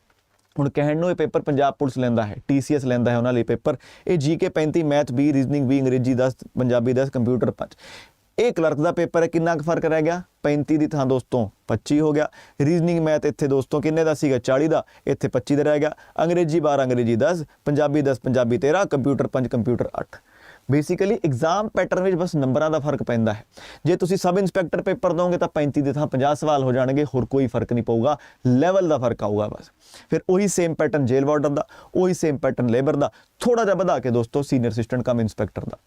ਹੁਣ ਕਹਿਣ ਨੂੰ ਇਹ ਪੇਪਰ ਪੰਜਾਬ ਪੁਲਿਸ ਲੈਂਦਾ ਹੈ TCS ਲੈਂਦਾ ਹੈ ਉਹਨਾਂ ਲਈ ਪੇਪਰ। ਇਹ GK 35 ਮੈਥ 20 ਰੀਜ਼ਨਿੰਗ 20 ਅੰਗਰੇਜ਼ੀ 10 ਪੰਜਾਬੀ 10 ਕੰਪਿਊਟਰ 5 ਇਹ ਕਲਰਕ ਦਾ ਪੇਪਰ ਹੈ, ਕਿੰਨਾ ਕੁ ਫ਼ਰਕ ਰਹਿ ਗਿਆ? 35 ਦੀ ਥਾਂ ਦੋਸਤੋ 25 ਹੋ ਗਿਆ। ਰੀਜ਼ਨਿੰਗ ਮੈਥ ਇੱਥੇ ਦੋਸਤੋ ਕਿੰਨੇ ਦਾ ਸੀਗਾ? 40 ਦਾ। ਇੱਥੇ 25 ਦਾ ਰਹਿ ਗਿਆ। ਅੰਗਰੇਜ਼ੀ 12 ਅੰਗਰੇਜ਼ੀ 10 Punjabi 10 Punjabi 13 computer 5 computer 8 basically exam pattern ਵਿੱਚ ਬਸ ਨੰਬਰਾਂ ਦਾ ਫ਼ਰਕ ਪੈਂਦਾ ਹੈ। ਜੇ ਤੁਸੀਂ ਸਬ ਇੰਸਪੈਕਟਰ ਪੇਪਰ ਦੋਗੇ ਤਾਂ 35 ਦੇ ਥਾਂ 50 ਸਵਾਲ ਹੋ ਜਾਣਗੇ, ਹੋਰ ਕੋਈ ਫ਼ਰਕ ਨਹੀਂ ਪਊਗਾ ਲੈਵਲ ਦਾ ਫ਼ਰਕ ਆਊਗਾ ਬਸ। ਫਿਰ ਉਹੀ ਸੇਮ ਪੈਟਰਨ ਜੇਲ੍ਹ ਵਾਰਡਨ ਦਾ, ਉਹੀ ਸੇਮ ਪੈਟਰਨ ਲੇਬਰ ਦਾ ਥੋੜਾ ਜਿਹਾ ਵਧਾ ਕੇ ਦੋਸਤੋ ਸੀਨੀਅਰ ਅਸਿਸਟੈਂਟ ਕਮ ਇੰਸਪੈਕਟਰ ਦਾ।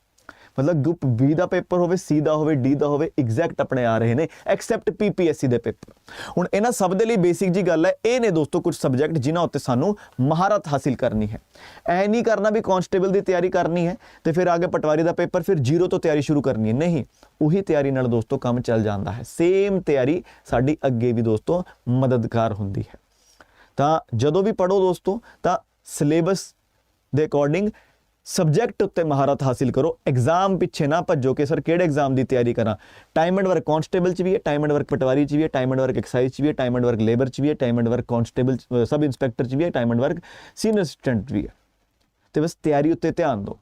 ਮਤਲਬ ਗਰੁੱਪ ਬੀ ਦਾ ਪੇਪਰ ਹੋਵੇ ਸੀ ਦਾ ਹੋਵੇ ਡੀ ਦਾ ਹੋਵੇ ਐਗਜ਼ੈਕਟ ਆਪਣੇ ਆ ਰਹੇ ਨੇ ਐਕਸੈਪਟ PPSC ਦੇ ਪੇਪਰ। ਹੁਣ ਇਹਨਾਂ ਸਭ ਦੇ ਲਈ ਬੇਸਿਕ ਜੀ ਗੱਲ ਹੈ, ਇਹ ਨੇ ਦੋਸਤੋ ਕੁਝ ਸਬਜੈਕਟ ਜਿਨ੍ਹਾਂ ਉੱਤੇ ਸਾਨੂੰ ਮਹਾਰਤ ਹਾਸਿਲ ਕਰਨੀ ਹੈ। ਐ ਨਹੀਂ ਕਰਨਾ ਵੀ ਕਾਂਸਟੇਬਲ ਦੀ ਤਿਆਰੀ ਕਰਨੀ ਹੈ, ਤੇ ਫਿਰ ਆਗੇ ਪਟਵਾਰੀ ਦਾ ਪੇਪਰ ਫਿਰ ਜ਼ੀਰੋ ਤੋਂ ਤਿਆਰੀ ਸ਼ੁਰੂ ਕਰਨੀ ਹੈ। ਨਹੀਂ, ਉਹੀ ਤਿਆਰੀ ਨਾਲ ਦੋਸਤੋ ਕੰਮ ਚੱਲ ਜਾਂਦਾ ਹੈ। ਸੇਮ ਤਿਆਰੀ ਸਾਡੀ ਅੱਗੇ ਵੀ ਦੋਸਤੋ ਮਦਦਗਾਰ ਹੁੰਦੀ ਹੈ। ਤਾਂ ਜਦੋਂ ਵੀ ਪੜੋ ਦੋਸਤੋ, ਤਾਂ ਸਿਲੇਬਸ ਦੇ ਅਕੋਰਡਿੰਗ ਸਬਜੈਕਟ ਉੱਤੇ ਮਹਾਰਤ ਹਾਸਿਲ ਕਰੋ। ਐਗਜ਼ਾਮ ਪਿੱਛੇ ਨਾ ਭੱਜੋ ਕਿ ਸਰ ਕਿਹੜੇ ਐਗਜ਼ਾਮ ਦੀ ਤਿਆਰੀ ਕਰਾਂ? ਟਾਈਮ ਐਂਡ ਵਰਕ ਕਾਂਸਟੇਬਲ ਚ ਵੀ ਹੈ ਟਾਈਮ ਐਂਡ ਵਰਕ ਪਟਵਾਰੀ ਚ ਵੀ ਹੈ ਟਾਈਮ ਐਂਡ ਵਰਕ ਐਕਸਾਈਜ਼ ਚ ਵੀ ਹੈ ਟਾਈਮ ਐਂਡ ਵਰਕ ਲੇਬਰ ਚ ਵੀ ਹੈ time and work constable sub inspector ਚ ਵੀ ਹੈ time and work senior assistant ਵੀ ਹੈ। ਤੇ ਬਸ ਤਿਆਰੀ ਉੱਤੇ ਧਿਆਨ ਦਿਓ।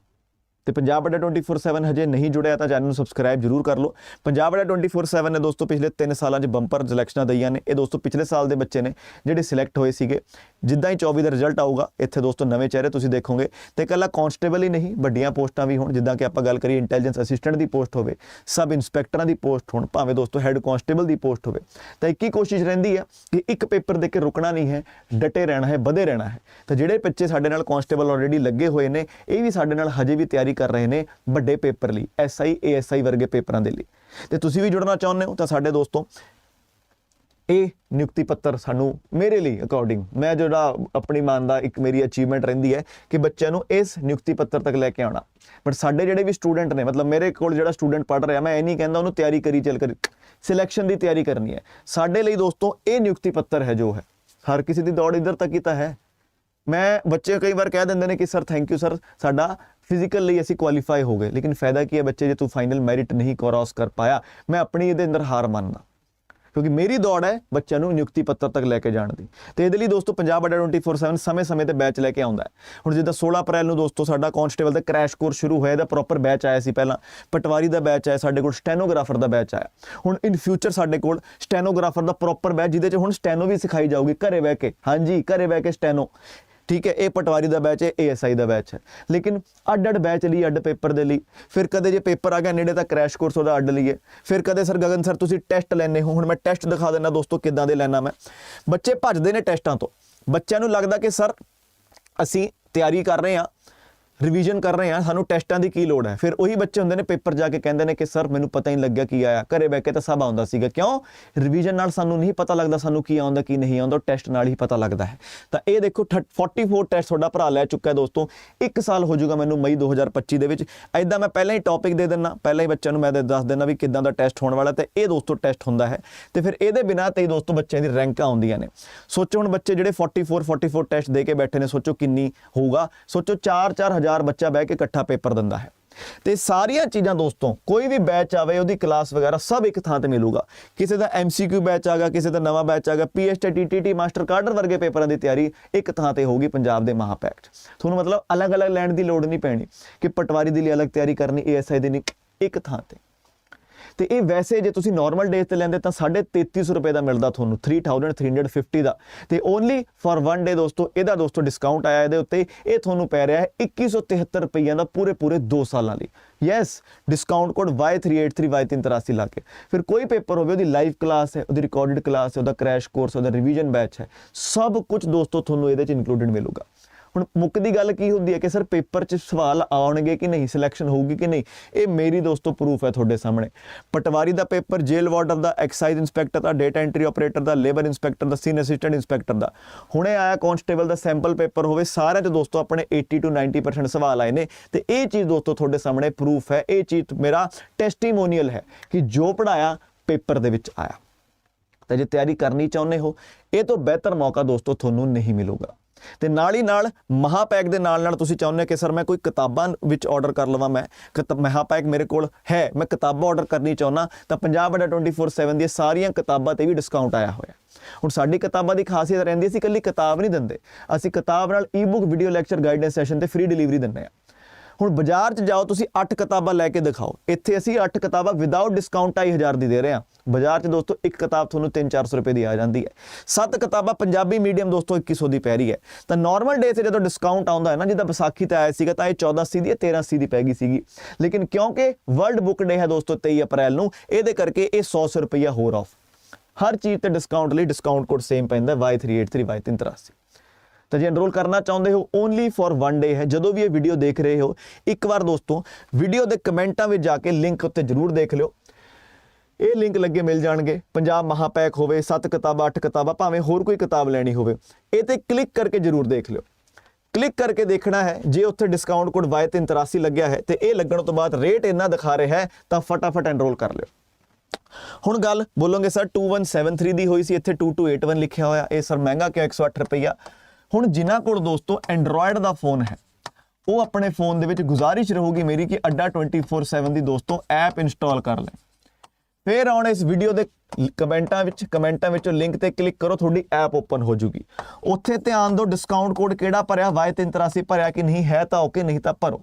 ਤੇ ਪੰਜਾਬ ਅੱਡਾ 24/7 ਹਜੇ ਨਹੀਂ ਜੁੜਿਆ ਤਾਂ ਚੈਨਲ ਨੂੰ ਸਬਸਕ੍ਰਾਈਬ ਜਰੂਰ ਕਰ ਲਓ। ਪੰਜਾਬ ਅੱਡਾ 24/7 ਨੇ ਦੋਸਤੋ ਪਿਛਲੇ 3 ਸਾਲਾਂ 'ਚ ਬੰਪਰ ਸਿਲੈਕਸ਼ਨਾਂ ਦਈਆਂ ਨੇ। ਇਹ ਦੋਸਤੋ ਪਿਛਲੇ ਸਾਲ ਦੇ ਬੱਚੇ ਨੇ ਜਿਹੜੇ ਸਿਲੈਕਟ ਹੋਏ ਸੀਗੇ। ਜਿੱਦਾਂ ਹੀ 24 ਦਾ ਰਿਜ਼ਲਟ ਆਊਗਾ, ਇੱਥੇ ਦੋਸਤੋ ਨਵੇਂ ਚਿਹਰੇ ਤੁਸੀਂ ਦੇਖੋਗੇ। ਤੇ ਇਕੱਲਾ ਕਾਂਸਟੇਬਲ ਹੀ ਨਹੀਂ, ਵੱਡੀਆਂ ਪੋਸਟਾਂ ਵੀ ਹੋਣ, ਜਿੱਦਾਂ ਕਿ ਆਪਾਂ ਗੱਲ ਕਰੀਏ ਇੰਟੈਲੀਜੈਂਸ ਅਸਿਸਟੈਂਟ ਦੀ ਪੋਸਟ ਹੋਵੇ, ਸਬ ਇੰਸਪੈਕਟਰਾਂ ਦੀ ਪੋਸਟ ਹੋਣ, ਭਾਵੇਂ ਦੋਸਤੋ ਹੈੱਡ ਕਾਂਸਟੇਬਲ ਦੀ ਪੋਸਟ ਹੋਵੇ। ਤਾਂ ਇੱਕ ਹੀ ਕੋਸ਼ਿਸ਼ ਰਹਿੰਦੀ ਹੈ ਕਿ ਇੱਕ ਪੇਪਰ ਦੇ ਕੇ ਰੁਕਣਾ ਨਹੀਂ ਹੈ, ਡਟੇ ਰਹਿਣਾ ਹੈ, ਵਧੇ ਰਹਿਣਾ ਹੈ। ਤਾਂ ਜਿਹੜੇ ਬੱਚੇ ਸਾਡੇ ਨਾਲ ਕਾਂਸਟੇਬਲ ਆਲਰੇਡੀ ਲੱਗੇ ਹੋਏ ਨੇ, ਇਹ ਵੀ ਸਾਡੇ ਨਾਲ ਹਜੇ ਵੀ ਤਿਆਰੀ ਕਰ ਰਹੇ ਨੇ ਵੱਡੇ ਪੇਪਰ ਲਈ ਐਸਆਈ ਏਐਸਆਈ ਵਰਗੇ ਪੇਪਰਾਂ ਦੇ ਲਈ। ਤੇ ਤੁਸੀਂ ਵੀ ਜੁੜਨਾ ਚਾਹੁੰਦੇ ਹੋ, ਤਾਂ ਸਾਡੇ ਦੋਸਤੋ ਇਹ ਨਿਯੁਕਤੀ ਪੱਤਰ ਸਾਨੂੰ ਮੇਰੇ ਲਈ ਅਕੋਰਡਿੰਗ ਮੈਂ ਜਿਹੜਾ ਆਪਣੀ ਮਨ ਦਾ ਇੱਕ ਮੇਰੀ ਅਚੀਵਮੈਂਟ ਰਹਿੰਦੀ ਹੈ ਕਿ ਬੱਚਿਆਂ ਨੂੰ ਇਸ ਨਿਯੁਕਤੀ ਪੱਤਰ ਤੱਕ ਲੈ ਕੇ ਆਉਣਾ। ਬਟ ਸਾਡੇ ਜਿਹੜੇ ਵੀ ਸਟੂਡੈਂਟ ਨੇ, ਮਤਲਬ ਮੇਰੇ ਕੋਲ ਜਿਹੜਾ ਸਟੂਡੈਂਟ ਪੜ ਰਿਹਾ, ਮੈਂ ਇਹ ਨਹੀਂ ਕਹਿੰਦਾ ਉਹਨੂੰ ਤਿਆਰੀ ਕਰੀ ਚੱਲ ਕਰ ਸਿਲੈਕਸ਼ਨ ਦੀ ਤਿਆਰੀ ਕਰਨੀ ਹੈ। ਸਾਡੇ ਲਈ ਦੋਸਤੋ, ਇਹ ਨਿਯੁਕਤੀ ਪੱਤਰ ਹੈ ਜੋ ਹੈ। ਹਰ ਕਿਸੇ ਦੀ ਦੌੜ ਇੱਧਰ ਤੱਕ ਹੀ ਤਾਂ ਹੈ। ਮੈਂ, ਬੱਚੇ ਕਈ ਵਾਰ ਕਹਿ ਦਿੰਦੇ ਨੇ ਕਿ ਸਰ ਥੈਂਕ ਯੂ ਸਰ ਸਾਡਾ ਫਿਜ਼ੀਕਲ ਲਈ ਅਸੀਂ ਕੁਆਲੀਫਾਈ ਹੋ ਗਏ। ਲੇਕਿਨ ਫਾਇਦਾ ਕੀ ਹੈ ਬੱਚੇ, ਜੇ ਤੂੰ ਫਾਈਨਲ ਮੈਰਿਟ ਨਹੀਂ ਕ੍ਰਾਸ ਕਰ ਪਾਇਆ, ਮੈਂ ਆਪਣੀ ਇਹਦੇ ਅੰਦਰ ਹਾਰ ਮੰਨਦਾ। ਕਿਉਂਕਿ ਮੇਰੀ ਦੌੜ ਹੈ ਬੱਚਿਆਂ ਨੂੰ ਨਿਯੁਕਤੀ ਪੱਤਰ ਤੱਕ ਲੈ ਕੇ ਜਾਣ ਦੀ। ਤੇ ਇਹਦੇ ਲਈ ਦੋਸਤੋ ਪੰਜਾਬ ਅੱਡਾ 24/7 ਸਮੇਂ-ਸਮੇਂ ਤੇ ਬੈਚ ਲੈ ਕੇ ਆਉਂਦਾ ਹੈ। ਹੁਣ ਜਿੱਦਾਂ 16 ਅਪ੍ਰੈਲ ਨੂੰ ਦੋਸਤੋ ਸਾਡਾ ਕਾਂਸਟੇਬਲ ਦਾ ਕ੍ਰੈਸ਼ ਕੋਰਸ ਸ਼ੁਰੂ ਹੋਇਆ, ਇਹਦਾ ਪ੍ਰੋਪਰ ਬੈਚ ਆਇਆ ਸੀ ਪਹਿਲਾਂ। ਪਟਵਾਰੀ ਦਾ ਬੈਚ ਆਇਆ, ਸਾਡੇ ਕੋਲ ਸਟੈਨੋਗ੍ਰਾਫਰ ਦਾ ਬੈਚ ਆਇਆ। ਹੁਣ ਇਨ ਫਿਊਚਰ ਸਾਡੇ ਕੋਲ ਸਟੈਨੋਗ੍ਰਾਫਰ ਦਾ ਪ੍ਰੋਪਰ ਬੈਚ ਜਿਹਦੇ 'ਚ ਹੁਣ ਸਟੈਨੋ ਵੀ ਸਿਖਾਈ ਜਾਊਗੀ, ਘਰੇ ਬਹਿ ਕੇ। ਹਾਂਜੀ, ਘਰੇ ਬਹਿ ਕੇ ਸਟੈਨੋ ਠੀਕ ਹੈ, ਇਹ ਪਟਵਾਰੀ ਦਾ ਬੈਚ ਹੈ ਏਐਸਆਈ ਦਾ ਬੈਚ ਹੈ। ਲੇਕਿਨ ਅੱਡ ਅੱਡ ਬੈਚ ਲਈ, ਅੱਡ ਪੇਪਰ ਦੇ ਲਈ। ਫਿਰ ਕਦੇ ਜੇ ਪੇਪਰ ਆ ਗਿਆ ਨੇੜੇ ਤਾਂ ਕ੍ਰੈਸ਼ ਕੋਰਸ ਉਹਦਾ ਅੱਡ ਲਈਏ। ਫਿਰ ਕਦੇ ਸਰ ਗਗਨ ਸਰ ਤੁਸੀਂ ਟੈਸਟ ਲੈਣੇ ਹੋ। ਹੁਣ ਮੈਂ ਟੈਸਟ ਦਿਖਾ ਦਿੰਦਾ ਦੋਸਤੋ ਕਿੱਦਾਂ ਦੇ ਲੈਣਾ ਮੈਂ। ਬੱਚੇ ਭੱਜਦੇ ਨੇ ਟੈਸਟਾਂ ਤੋਂ। ਬੱਚਿਆਂ ਨੂੰ ਲੱਗਦਾ ਕਿ ਸਰ ਅਸੀਂ ਤਿਆਰੀ ਕਰ ਰਹੇ ਹਾਂ। ਰਿਵੀਜ਼ਨ ਕਰ ਰਹੇ ਹਾਂ, ਸਾਨੂੰ ਟੈਸਟਾਂ ਦੀ ਕੀ ਲੋੜ ਹੈ? ਫਿਰ ਉਹੀ ਬੱਚੇ ਹੁੰਦੇ ਨੇ ਪੇਪਰ ਜਾ ਕੇ ਕਹਿੰਦੇ ਨੇ ਕਿ, ਸਰ, ਮੈਨੂੰ ਪਤਾ ਹੀ ਨਹੀਂ ਲੱਗਿਆ ਕੀ ਆਇਆ। ਘਰੇ ਬੈ ਕੇ ਤਾਂ ਸਭ ਆਉਂਦਾ ਸੀਗਾ। ਕਿਉਂ? ਰਿਵੀਜ਼ਨ ਨਾਲ ਸਾਨੂੰ ਨਹੀਂ ਪਤਾ ਲੱਗਦਾ ਸਾਨੂੰ ਕੀ ਆਉਂਦਾ, ਕੀ ਨਹੀਂ ਆਉਂਦਾ ਟੈਸਟ ਨਾਲ ਹੀ ਪਤਾ ਲੱਗਦਾ ਹੈ। ਤਾਂ ਇਹ ਦੇਖੋ 44 ਟੈਸਟ ਤੁਹਾਡਾ ਭਰਾ ਲੈ ਚੁੱਕਾ ਹੈ ਦੋਸਤੋ। ਇੱਕ ਸਾਲ ਹੋ ਜਾਊਗਾ ਮੈਨੂੰ ਮਈ 2025 ਦੇ ਵਿੱਚ। ਐਦਾਂ ਮੈਂ ਪਹਿਲਾਂ ਹੀ ਟੌਪਿਕ ਦੇ ਦਿੰਨਾ ਪਹਿਲਾਂ ਹੀ ਬੱਚਿਆਂ ਨੂੰ ਮੈਂ ਦੱਸ ਦਿੰਨਾ ਵੀ ਕਿੱਦਾਂ ਦਾ ਟੈਸਟ ਹੋਣ ਵਾਲਾ ਤੇ ਇਹ ਦੋਸਤੋ ਟੈਸਟ ਹੁੰਦਾ ਹੈ। ਤੇ ਫਿਰ ਇਹਦੇ ਬਿਨਾਂ ਤੇ ਦੋਸਤੋ ਬੱਚਿਆਂ ਦੀ ਰੈਂਕਾਂ ਆਉਂਦੀਆਂ ਨੇ। ਸੋਚੋ ਹੁਣ ਬੱਚੇ ਜਿਹੜੇ 44 44 ਟੈਸਟ ਦੇ ਕੇ ਬੈਠੇ ਨੇ, ਸੋਚੋ ਕਿੰਨੀ ਹੋਊਗਾ। ਸੋਚੋ 4 ਹਜ਼ਾਰ ਬੱਚਾ ਬਹਿ ਕੇ ਇਕੱਠਾ ਪੇਪਰ ਦਿੰਦਾ ਹੈ। ਤੇ ਸਾਰੀਆਂ ਚੀਜ਼ਾਂ ਦੋਸਤੋ, ਕੋਈ ਵੀ ਬੈਚ ਆਵੇ, ਉਹਦੀ ਕਲਾਸ ਵਗੈਰਾ ਸਭ ਇੱਕ ਥਾਂ ਤੇ ਮਿਲੂਗਾ। ਕਿਸੇ ਦਾ ਐਮਸੀਕਿਊ ਬੈਚ ਆਗਾ ਕਿਸੇ ਦਾ ਨਵਾਂ ਬੈਚ ਆਗਾ ਪੀਐਸਟੀ ਟੀਟੀਟੀ ਮਾਸਟਰ ਕਾਰਡਰ ਵਰਗੇ ਪੇਪਰਾਂ ਦੀ ਤਿਆਰੀ ਇੱਕ ਥਾਂ ਤੇ ਹੋਊਗੀ ਪੰਜਾਬ ਦੇ ਮਹਾਪੈਕ 'ਚ ਤੁਹਾਨੂੰ ਮਤਲਬ ਅਲੱਗ-ਅਲੱਗ ਲੈਣ ਦੀ ਲੋੜ ਨਹੀਂ ਪੈਣੀ ਕਿ ਪਟਵਾਰੀ ਦੇ ਲਈ ਅਲੱਗ ਤਿਆਰੀ ਕਰਨੀ ਏਐਸਆਈ ਦੀ ਨਹੀਂ, ਇੱਕ ਥਾਂ ਤੇ। ਤੇ ਇਹ ਵੈਸੇ ਜੇ ਤੁਸੀਂ ਨਾਰਮਲ ਡੇਜ਼ ਤੇ ਲੈਂਦੇ ਤਾਂ 3350 ਰੁਪਏ ਦਾ ਮਿਲਦਾ ਤੁਹਾਨੂੰ 3350 ਦਾ। ਤੇ ਓਨਲੀ ਫॉर ਵਨ ਡੇ ਦੋਸਤੋ, ਇਹਦਾ ਦੋਸਤੋ ਡਿਸਕਾਊਂਟ ਆਇਆ ਇਹਦੇ ਉੱਤੇ, ਇਹ ਤੁਹਾਨੂੰ ਪੈ ਰਿਹਾ ਹੈ 2173 ਰੁਪਈਆਂ ਦਾ ਪੂਰੇ ਪੂਰੇ 2 ਸਾਲਾਂ ਲਈ। ਯੈਸ ਡਿਸਕਾਊਂਟ ਕੋਡ Y383Y383 ਲਾ ਕੇ। ਫਿਰ ਕੋਈ ਪੇਪਰ ਹੋਵੇ, ਉਹਦੀ ਲਾਈਵ ਕਲਾਸ ਹੈ, ਉਹਦੀ ਰਿਕਾਰਡਡ ਕਲਾਸ ਹੈ, ਉਹਦਾ ਕ੍ਰੈਸ਼ ਕੋਰਸ ਉਹਦਾ ਰਿਵੀਜ਼ਨ ਬੈਚ ਹੈ, ਸਭ ਕੁਝ ਦੋਸਤੋ ਤੁਹਾਨੂੰ ਇਹਦੇ ਚ ਇਨਕਲੂਡਡ ਮਿਲੂਗਾ। ਹੁਣ ਮੁੱਕਦੀ ਗੱਲ ਕੀ ਹੁੰਦੀ ਹੈ ਕਿ ਸਰ ਪੇਪਰ 'ਚ ਸਵਾਲ ਆਉਣਗੇ ਕਿ ਨਹੀਂ ਸਿਲੈਕਸ਼ਨ ਹੋਊਗੀ ਕਿ ਨਹੀਂ, ਇਹ ਮੇਰੀ ਦੋਸਤੋ ਪ੍ਰੂਫ ਹੈ ਤੁਹਾਡੇ ਸਾਹਮਣੇ। ਪਟਵਾਰੀ ਦਾ ਪੇਪਰ ਜੇਲ੍ਹ ਵਾਰਡਰ ਦਾ ਐਕਸਾਈਜ਼ ਇੰਸਪੈਕਟਰ ਦਾ ਡੇਟਾ ਐਂਟਰੀ ਆਪਰੇਟਰ ਦਾ ਲੇਬਰ ਇੰਸਪੈਕਟਰ ਦਾ ਸੀਨੀਅਰ ਅਸਿਸਟੈਂਟ ਇੰਸਪੈਕਟਰ ਦਾ। ਹੁਣੇ ਆਇਆ ਕਾਂਸਟੇਬਲ ਦਾ ਸੈਂਪਲ ਪੇਪਰ ਹੋਵੇ, ਸਾਰਿਆਂ 'ਚ ਦੋਸਤੋ ਆਪਣੇ 80 ਤੋਂ 90% ਸਵਾਲ ਆਏ ਨੇ। ਤੇ ਇਹ ਚੀਜ਼ ਦੋਸਤੋ ਤੁਹਾਡੇ ਸਾਹਮਣੇ ਪ੍ਰੂਫ ਹੈ, ਇਹ ਚੀਜ਼ ਮੇਰਾ ਟੈਸਟੀਮੋਨੀਅਲ ਹੈ ਕਿ ਜੋ ਪੜਾਇਆ ਪੇਪਰ ਦੇ ਵਿੱਚ ਆਇਆ। ਤਾਂ ਜੇ ਤਿਆਰੀ ਕਰਨੀ ਚਾਹੁੰਦੇ ਹੋ, ਇਹ ਤੋਂ ਬਿਹਤਰ ਮੌਕਾ ਦੋਸਤੋ ਤੁਹਾਨੂੰ ਨਹੀਂ ਮਿਲੂਗਾ। ਤੇ ਨਾਲ ਹੀ ਨਾਲ ਮਹਾਪੈਕ ਦੇ ਨਾਲ ਨਾਲ ਤੁਸੀਂ ਚਾਹੁੰਦੇ ਕਿ ਸਰ ਮੈਂ ਕੋਈ ਕਿਤਾਬਾਂ ਵਿੱਚ ਆਰਡਰ ਕਰ ਲਵਾਂ ਮੈਂ, ਕਿਤਾ- ਮਹਾਪੈਕ ਮੇਰੇ ਕੋਲ ਹੈ, ਮੈਂ ਕਿਤਾਬਾਂ ਆਰਡਰ ਕਰਨੀ ਚਾਹੁੰਦਾ, ਤਾਂ ਪੰਜਾਬ ਅੱਡਾ 24/7 ਦੀਆਂ ਸਾਰੀਆਂ ਕਿਤਾਬਾਂ ਤੇ ਵੀ ਡਿਸਕਾਊਂਟ ਆਇਆ ਹੋਇਆ। ਹੁਣ ਸਾਡੀ ਕਿਤਾਬਾਂ ਦੀ ਖਾਸੀਅਤ ਰਹਿੰਦੀ ਸੀ ਇਕੱਲੀ ਕਿਤਾਬ ਨਹੀਂ ਦਿੰਦੇ। ਅਸੀਂ ਕਿਤਾਬ ਨਾਲ ebook video lecture guidance session ਤੇ ਫ੍ਰੀ ਡਿਲੀਵਰੀ ਦਿੰਦੇ ਆ ਹੁਣ ਬਾਜ਼ਾਰ 'ਚ ਜਾਓ, ਤੁਸੀਂ 8 ਕਿਤਾਬਾਂ ਲੈ ਕੇ ਦਿਖਾਓ। ਇੱਥੇ ਅਸੀਂ 8 ਕਿਤਾਬਾਂ ਵਿਦਆਊਟ ਡਿਸਕਾਊਂਟ 2500 ਦੀ ਦੇ ਰਹੇ ਹਾਂ। ਬਾਜ਼ਾਰ 'ਚ ਦੋਸਤੋ, ਇੱਕ ਕਿਤਾਬ ਤੁਹਾਨੂੰ 3-400 ਰੁਪਏ ਦੀ ਆ ਜਾਂਦੀ ਹੈ। ਸੱਤ ਕਿਤਾਬਾਂ ਪੰਜਾਬੀ ਮੀਡੀਅਮ ਦੋਸਤੋ 2100 ਦੀ ਪੈ ਰਹੀ ਹੈ। ਤਾਂ ਨਾਰਮਲ ਡੇ ਤੇ ਜਦੋਂ ਡਿਸਕਾਊਂਟ ਆਉਂਦਾ ਹੈ ਨਾ, ਜਿੱਦਾਂ ਵਿਸਾਖੀ ਤੇ ਆਇਆ ਸੀਗਾ, ਤਾਂ ਇਹ 1480 ਦੀ 1380 ਦੀ ਪੈ ਗਈ ਸੀਗੀ। ਲੇਕਿਨ ਕਿਉਂਕਿ ਵਰਲਡ ਬੁੱਕ ਡੇ ਹੈ ਦੋਸਤੋ 23 ਅਪ੍ਰੈਲ ਨੂੰ, ਇਹਦੇ ਕਰਕੇ ਇਹ 100 ਰੁਪਈਆ ਹੋਰ ਆਫ ਹਰ ਚੀਜ਼ ਤੇ ਡਿਸਕਾਊਂਟ ਲਈ ਡਿਸਕਾਊਂਟ ਕੋਡ ਸੇਮ ਪੈਂਦਾ Y383Y383 ਤਾਂ ਜੇ ਐਨਰੋਲ ਕਰਨਾ ਚਾਹੁੰਦੇ ਹੋ ਓਨਲੀ ਫॉर ਵਨ ਡੇ ਹੈ। ਜਦੋਂ ਵੀ ਇਹ ਵੀਡੀਓ ਦੇਖ ਰਹੇ ਹੋ, ਇੱਕ ਵਾਰ ਦੋਸਤੋ ਵੀਡੀਓ ਦੇ ਕਮੈਂਟਾਂ ਵਿੱਚ ਜਾ ਕੇ ਲਿੰਕ ਉੱਤੇ ਜਰੂਰ ਦੇਖ ਲਿਓ। ਇਹ ਲਿੰਕ ਲੱਗੇ ਮਿਲ ਜਾਣਗੇ। ਪੰਜਾਬ ਮਹਾਪੈਕ ਹੋਵੇ 7 ਕਿਤਾਬਾਂ 8 ਕਿਤਾਬਾਂ, ਭਾਵੇਂ ਹੋਰ ਕੋਈ ਕਿਤਾਬ ਲੈਣੀ ਹੋਵੇ, ਇਹ ਤੇ ਕਲਿੱਕ ਕਰਕੇ ਜਰੂਰ ਦੇਖ ਲਿਓ। ਕਲਿੱਕ ਕਰਕੇ ਦੇਖਣਾ ਹੈ, ਜੇ ਉੱਥੇ ਡਿਸਕਾਊਂਟ ਕੋਡ Y383 ਲੱਗਿਆ ਹੈ ਤੇ ਇਹ ਲੱਗਣ ਤੋਂ ਬਾਅਦ ਰੇਟ ਇੰਨਾ ਦਿਖਾ ਰਿਹਾ ਹੈ, ਤਾਂ ਫਟਾਫਟ ਐਨਰੋਲ ਕਰ ਲਿਓ। ਹੁਣ ਗੱਲ ਬੋਲੋਗੇ ਸਰ 2173 ਦੀ ਹੋਈ ਸੀ, ਇੱਥੇ 2281 ਲਿਖਿਆ ਹੋਇਆ, ਇਹ ਸਰ ਮਹਿੰਗਾ ਕਿਉਂ 108 ਰੁਪਈਆ। ਹੁਣ ਜਿਨ੍ਹਾਂ ਕੋਲ ਦੋਸਤੋ ਐਂਡਰੋਇਡ ਦਾ ਫੋਨ ਹੈ, ਉਹ ਆਪਣੇ ਫੋਨ ਦੇ ਵਿੱਚ ਗੁਜ਼ਾਰਿਸ਼ ਰਹੂਗੀ ਮੇਰੀ ਕਿ ਅੱਡਾ 24/7 ਦੀ ਦੋਸਤੋ ਐਪ ਇੰਸਟਾਲ ਕਰ ਲੈ। ਫਿਰ ਆਉਣ ਇਸ ਵੀਡੀਓ ਦੇ ਕਮੈਂਟਾਂ ਵਿੱਚ, ਕਮੈਂਟਾਂ ਵਿੱਚੋਂ ਲਿੰਕ ਤੇ ਕਲਿੱਕ ਕਰੋ, ਤੁਹਾਡੀ ਐਪ ਓਪਨ ਹੋ ਜੂਗੀ। ਉੱਥੇ ਧਿਆਨ ਦਿਓ ਡਿਸਕਾਊਂਟ ਕੋਡ ਕਿਹੜਾ ਭਰਿਆ Y383 ਭਰਿਆ ਕਿ ਨਹੀਂ, ਹੈ ਤਾਂ ਓਕੇ ਨਹੀਂ ਤਾਂ ਭਰੋ।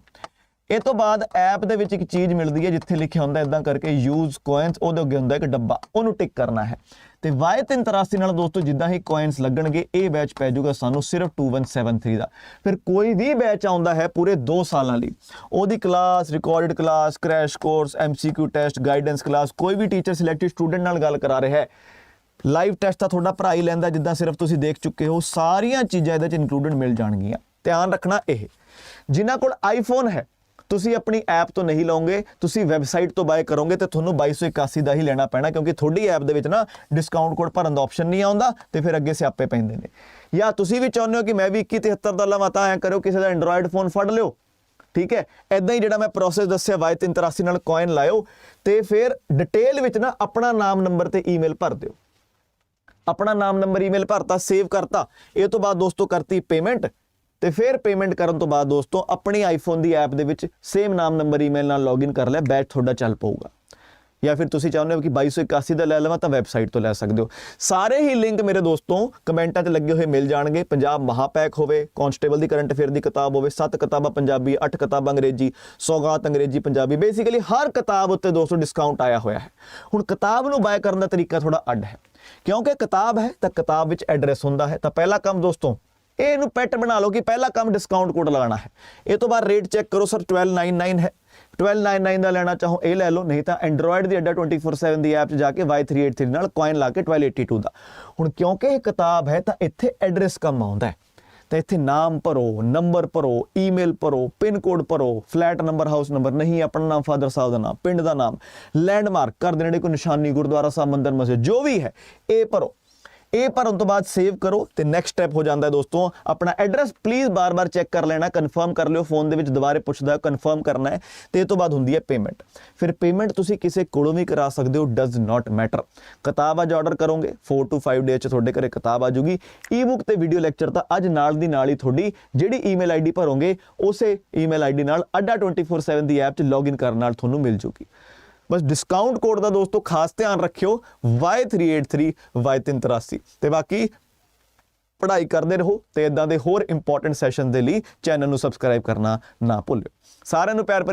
ਇਹ ਤੋਂ ਬਾਅਦ ਐਪ ਦੇ ਵਿੱਚ ਇੱਕ ਚੀਜ਼ ਮਿਲਦੀ ਹੈ, ਜਿੱਥੇ ਲਿਖਿਆ ਹੁੰਦਾ ਇਦਾਂ ਕਰਕੇ ਯੂਜ਼ ਕੋਇਨਸ ਉਹਦੇ ਅੱਗੇ ਹੁੰਦਾ ਇੱਕ ਡੱਬਾ, ਉਹਨੂੰ ਟਿਕ ਕਰਨਾ ਹੈ। ਤੇ Y383 ਨਾਲ ਦੋਸਤੋ ਜਿੱਦਾਂ ਹੀ ਕੋਇਨਸ ਲੱਗਣਗੇ, ਇਹ ਬੈਚ ਪੈ ਜਾਊਗਾ ਸਾਨੂੰ ਸਿਰਫ 2173 ਦਾ। ਫਿਰ ਕੋਈ ਵੀ ਬੈਚ ਆਉਂਦਾ ਹੈ ਪੂਰੇ 2 ਸਾਲਾਂ ਲਈ। ਉਹਦੀ class recorded class crash course MCQ test guidance class ਕੋਈ ਵੀ ਟੀਚਰ ਸਿਲੈਕਟਡ ਸਟੂਡੈਂਟ ਨਾਲ ਗੱਲ ਕਰਾ ਰਿਹਾ ਹੈ। ਲਾਈਵ ਟੈਸਟ ਤਾਂ ਤੁਹਾਡਾ ਭਰਾ ਹੀ ਲੈਂਦਾ, ਜਿੱਦਾਂ ਸਿਰਫ ਤੁਸੀਂ ਦੇਖ ਚੁੱਕੇ ਹੋ, ਸਾਰੀਆਂ ਚੀਜ਼ਾਂ ਇਹਦੇ ਚ ਇਨਕਲੂਡਡ ਮਿਲ ਜਾਣਗੀਆਂ। ਧਿਆਨ ਰੱਖਣਾ ਇਹ। ਜਿਨ੍ਹਾਂ ਕੋਲ ਆਈਫੋਨ ਹੈ ਤੁਸੀਂ ਆਪਣੀ ਐਪ ਤੋਂ ਨਹੀਂ ਲਓਗੇ, ਤੁਸੀਂ ਵੈਬਸਾਈਟ ਤੋਂ ਬਾਏ ਕਰੋਗੇ ਤੇ ਤੁਹਾਨੂੰ 2281 ਦਾ ਹੀ ਲੈਣਾ ਪੈਣਾ, ਕਿਉਂਕਿ ਤੁਹਾਡੀ ਐਪ ਦੇ ਵਿੱਚ ਨਾ ਡਿਸਕਾਊਂਟ ਕੋਡ ਭਰਨ ਦਾ ਆਪਸ਼ਨ ਨਹੀਂ ਆਉਂਦਾ ਤੇ ਫਿਰ ਅੱਗੇ ਸਿਆਪੇ ਪੈਂਦੇ ਨੇ। ਜਾਂ ਤੁਸੀਂ ਵੀ ਚਾਹੁੰਦੇ ਹੋ ਕਿ ਮੈਂ ਵੀ 2173 ਦਾ ਲਵਾਂ, ਤਾਂ ਐ ਕਰਿਓ, ਕਿਸੇ ਦਾ ਐਂਡਰੋਇਡ ਫੋਨ ਫੜ ਲਿਓ। ਠੀਕ ਹੈ? ਐਦਾਂ ਹੀ ਜਿਹੜਾ ਮੈਂ ਪ੍ਰੋਸੈਸ ਦੱਸਿਆ Y383 ਨਾਲ ਕੋਇਨ ਲਾਇਓ ਤੇ ਫਿਰ ਡਿਟੇਲ ਵਿੱਚ ਨਾ ਆਪਣਾ ਨਾਮ ਨੰਬਰ ਤੇ ਈਮੇਲ ਭਰ ਦਿਓ। ਆਪਣਾ ਨਾਮ ਨੰਬਰ ਈਮੇਲ ਭਰਤਾ ਸੇਵ ਕਰਤਾ। ਇਹ ਤੋਂ ਬਾਅਦ ਦੋਸਤੋ ਕਰਤੀ ਪੇਮੈਂਟ ਤੇ ਫਿਰ ਪੇਮੈਂਟ ਕਰਨ ਤੋਂ ਬਾਅਦ ਦੋਸਤੋ, ਆਪਣੀ ਆਈਫੋਨ ਦੀ ਐਪ ਦੇ ਵਿੱਚ ਸੇਮ ਨਾਮ ਨੰਬਰ ਈਮੇਲ ਨਾਲ ਲੌਗਇਨ ਕਰ ਲਿਆ ਬੈਚ ਤੁਹਾਡਾ ਚੱਲ ਪਊਗਾ। ਜਾਂ ਫਿਰ ਤੁਸੀਂ ਚਾਹੁੰਦੇ ਹੋ ਕਿ 2281 ਦਾ ਲੈ ਲਵਾਂ, ਤਾਂ ਵੈਬਸਾਈਟ ਤੋਂ ਲੈ ਸਕਦੇ ਹੋ। ਸਾਰੇ ਹੀ ਲਿੰਕ ਮੇਰੇ ਦੋਸਤੋ, ਕਮੈਂਟਾਂ 'ਚ ਲੱਗੇ ਹੋਏ ਮਿਲ ਜਾਣਗੇ। ਪੰਜਾਬ ਮਹਾਪੈਕ ਹੋਵੇ ਕਾਂਸਟੇਬਲ ਦੀ ਕਰੰਟ ਅਫੇਅਰ ਦੀ ਕਿਤਾਬ ਹੋਵੇ 7 ਕਿਤਾਬਾਂ ਪੰਜਾਬੀ 8 ਕਿਤਾਬਾਂ ਅੰਗਰੇਜ਼ੀ ਸੌਗਾਤ ਅੰਗਰੇਜ਼ੀ ਪੰਜਾਬੀ ਬੇਸਿਕਲੀ ਹਰ ਕਿਤਾਬ ਉੱਤੇ ਦੋਸਤੋ ਡਿਸਕਾਊਂਟ ਆਇਆ ਹੋਇਆ ਹੈ। ਹੁਣ ਕਿਤਾਬ ਨੂੰ ਬਾਏ ਕਰਨ ਦਾ ਤਰੀਕਾ ਥੋੜਾ ਅੱਡ ਹੈ। ਕਿਉਂਕਿ ਕਿਤਾਬ ਹੈ, ਤਾਂ ਕਿਤਾਬ ਵਿੱਚ ਐਡਰੈਸ ਹੁੰਦਾ ਹੈ। ਤਾਂ ਪਹਿਲਾ ਕੰਮ ਦੋਸਤੋ ਇਹ ਇਹਨੂੰ ਪੈਟ ਬਣਾ ਲਓ ਕਿ ਪਹਿਲਾ ਕੰਮ ਡਿਸਕਾਊਂਟ ਕੋਡ ਲਗਾਉਣਾ ਹੈ। ਇਹ ਤੋਂ ਬਾਅਦ ਰੇਟ ਚੈੱਕ ਕਰੋ ਸਰ 1299 ਹੈ। 1299 ਦਾ ਲੈਣਾ ਚਾਹੋ, ਇਹ ਲੈ ਲਓ, ਨਹੀਂ ਤਾਂ ਐਂਡਰੋਇਡ ਦੀ ਅੱਡਾ 24/7 ਦੀ ਐਪ 'ਚ ਜਾ ਕੇ Y383 ਨਾਲ ਕੋਇਨ ਲਾ ਕੇ 1282 ਦਾ। ਹੁਣ ਕਿਉਂਕਿ ਇਹ ਕਿਤਾਬ ਹੈ, ਤਾਂ ਇੱਥੇ ਐਡਰੈਸ ਕੰਮ ਆਉਂਦਾ ਹੈ। ਤਾਂ ਇੱਥੇ ਨਾਮ ਭਰੋ ਨੰਬਰ ਭਰੋ ਈਮੇਲ ਭਰੋ ਪਿਨ ਕੋਡ ਭਰੋ ਫਲੈਟ ਨੰਬਰ ਹਾਊਸ ਨੰਬਰ ਨਹੀਂ, ਆਪਣਾ ਨਾਮ ਫਾਦਰ ਸਾਹਿਬ ਦਾ ਨਾਮ, ਪਿੰਡ ਦਾ ਨਾਮ ਲੈਂਡਮਾਰਕ ਘਰ ਦੇ ਨੇੜੇ ਕੋਈ ਨਿਸ਼ਾਨੀ, ਗੁਰਦੁਆਰਾ ਸਾਹਿਬ, ਮੰਦਿਰ, ਮਸਜਿਦ, ਜੋ ਵੀ ਹੈ, ਇਹ ਭਰੋ। ਇਹ ਭਰਨ ਤੋਂ ਬਾਅਦ ਸੇਵ ਕਰੋ ਤੇ ਨੈਕਸਟ ਸਟੈਪ ਹੋ ਜਾਂਦਾ ਹੈ ਦੋਸਤੋ। ਆਪਣਾ ਐਡਰੈਸ ਪਲੀਜ਼ ਬਾਰ-ਬਾਰ ਚੈੱਕ ਕਰ ਲੈਣਾ ਕਨਫਰਮ ਕਰ ਲਿਓ ਫੋਨ ਦੇ ਵਿੱਚ ਦੁਬਾਰੇ ਪੁੱਛਦਾ ਕਨਫਰਮ ਕਰਨਾ ਹੈ ਤੇ ਇਹ ਤੋਂ ਬਾਅਦ ਹੁੰਦੀ ਹੈ ਪੇਮੈਂਟ ਫਿਰ ਪੇਮੈਂਟ ਤੁਸੀਂ ਕਿਸੇ ਕੋਲੋਂ ਵੀ ਕਰਾ ਸਕਦੇ ਹੋ ਡਸ ਨਾਟ ਮੈਟਰ ਕਿਤਾਬ ਅੱਜ ਆਰਡਰ ਕਰੋਗੇ 4 ਟੂ 5 ਡੇ ਚ ਤੁਹਾਡੇ ਘਰੇ ਕਿਤਾਬ ਆ ਜੂਗੀ ਈ-ਬੁੱਕ ਤੇ ਵੀਡੀਓ ਲੈਕਚਰ ਤਾਂ ਅੱਜ ਨਾਲ ਦੀ ਨਾਲ ਹੀ ਤੁਹਾਡੀ ਜਿਹੜੀ ਈਮੇਲ ਆਈਡੀ ਭਰੋਗੇ, ਉਸੇ ਈਮੇਲ ਆਈਡੀ ਨਾਲ ਅੱਡਾ 24/7 ਦੀ ਐਪ 'ਚ ਲੌਗਇਨ ਕਰਨ ਨਾਲ ਤੁਹਾਨੂੰ ਮਿਲ ਜੂਗੀ। ਬਸ ਡਿਸਕਾਊਂਟ ਕੋਡ ਦਾ ਦੋਸਤੋ ਖਾਸ ਧਿਆਨ ਰੱਖਿਓ Y383 Y383 ਤੇ ਬਾਕੀ ਪੜ੍ਹਾਈ ਕਰਦੇ ਰਹੋ ਤੇ ਇਦਾਂ ਦੇ ਹੋਰ ਇੰਪੋਰਟੈਂਟ ਸੈਸ਼ਨ ਦੇ ਲਈ ਚੈਨਲ ਨੂੰ ਸਬਸਕ੍ਰਾਈਬ ਕਰਨਾ ਨਾ ਭੁੱਲਿਓ। ਸਾਰਿਆਂ ਨੂੰ ਪਿਆਰ ਭਰੀ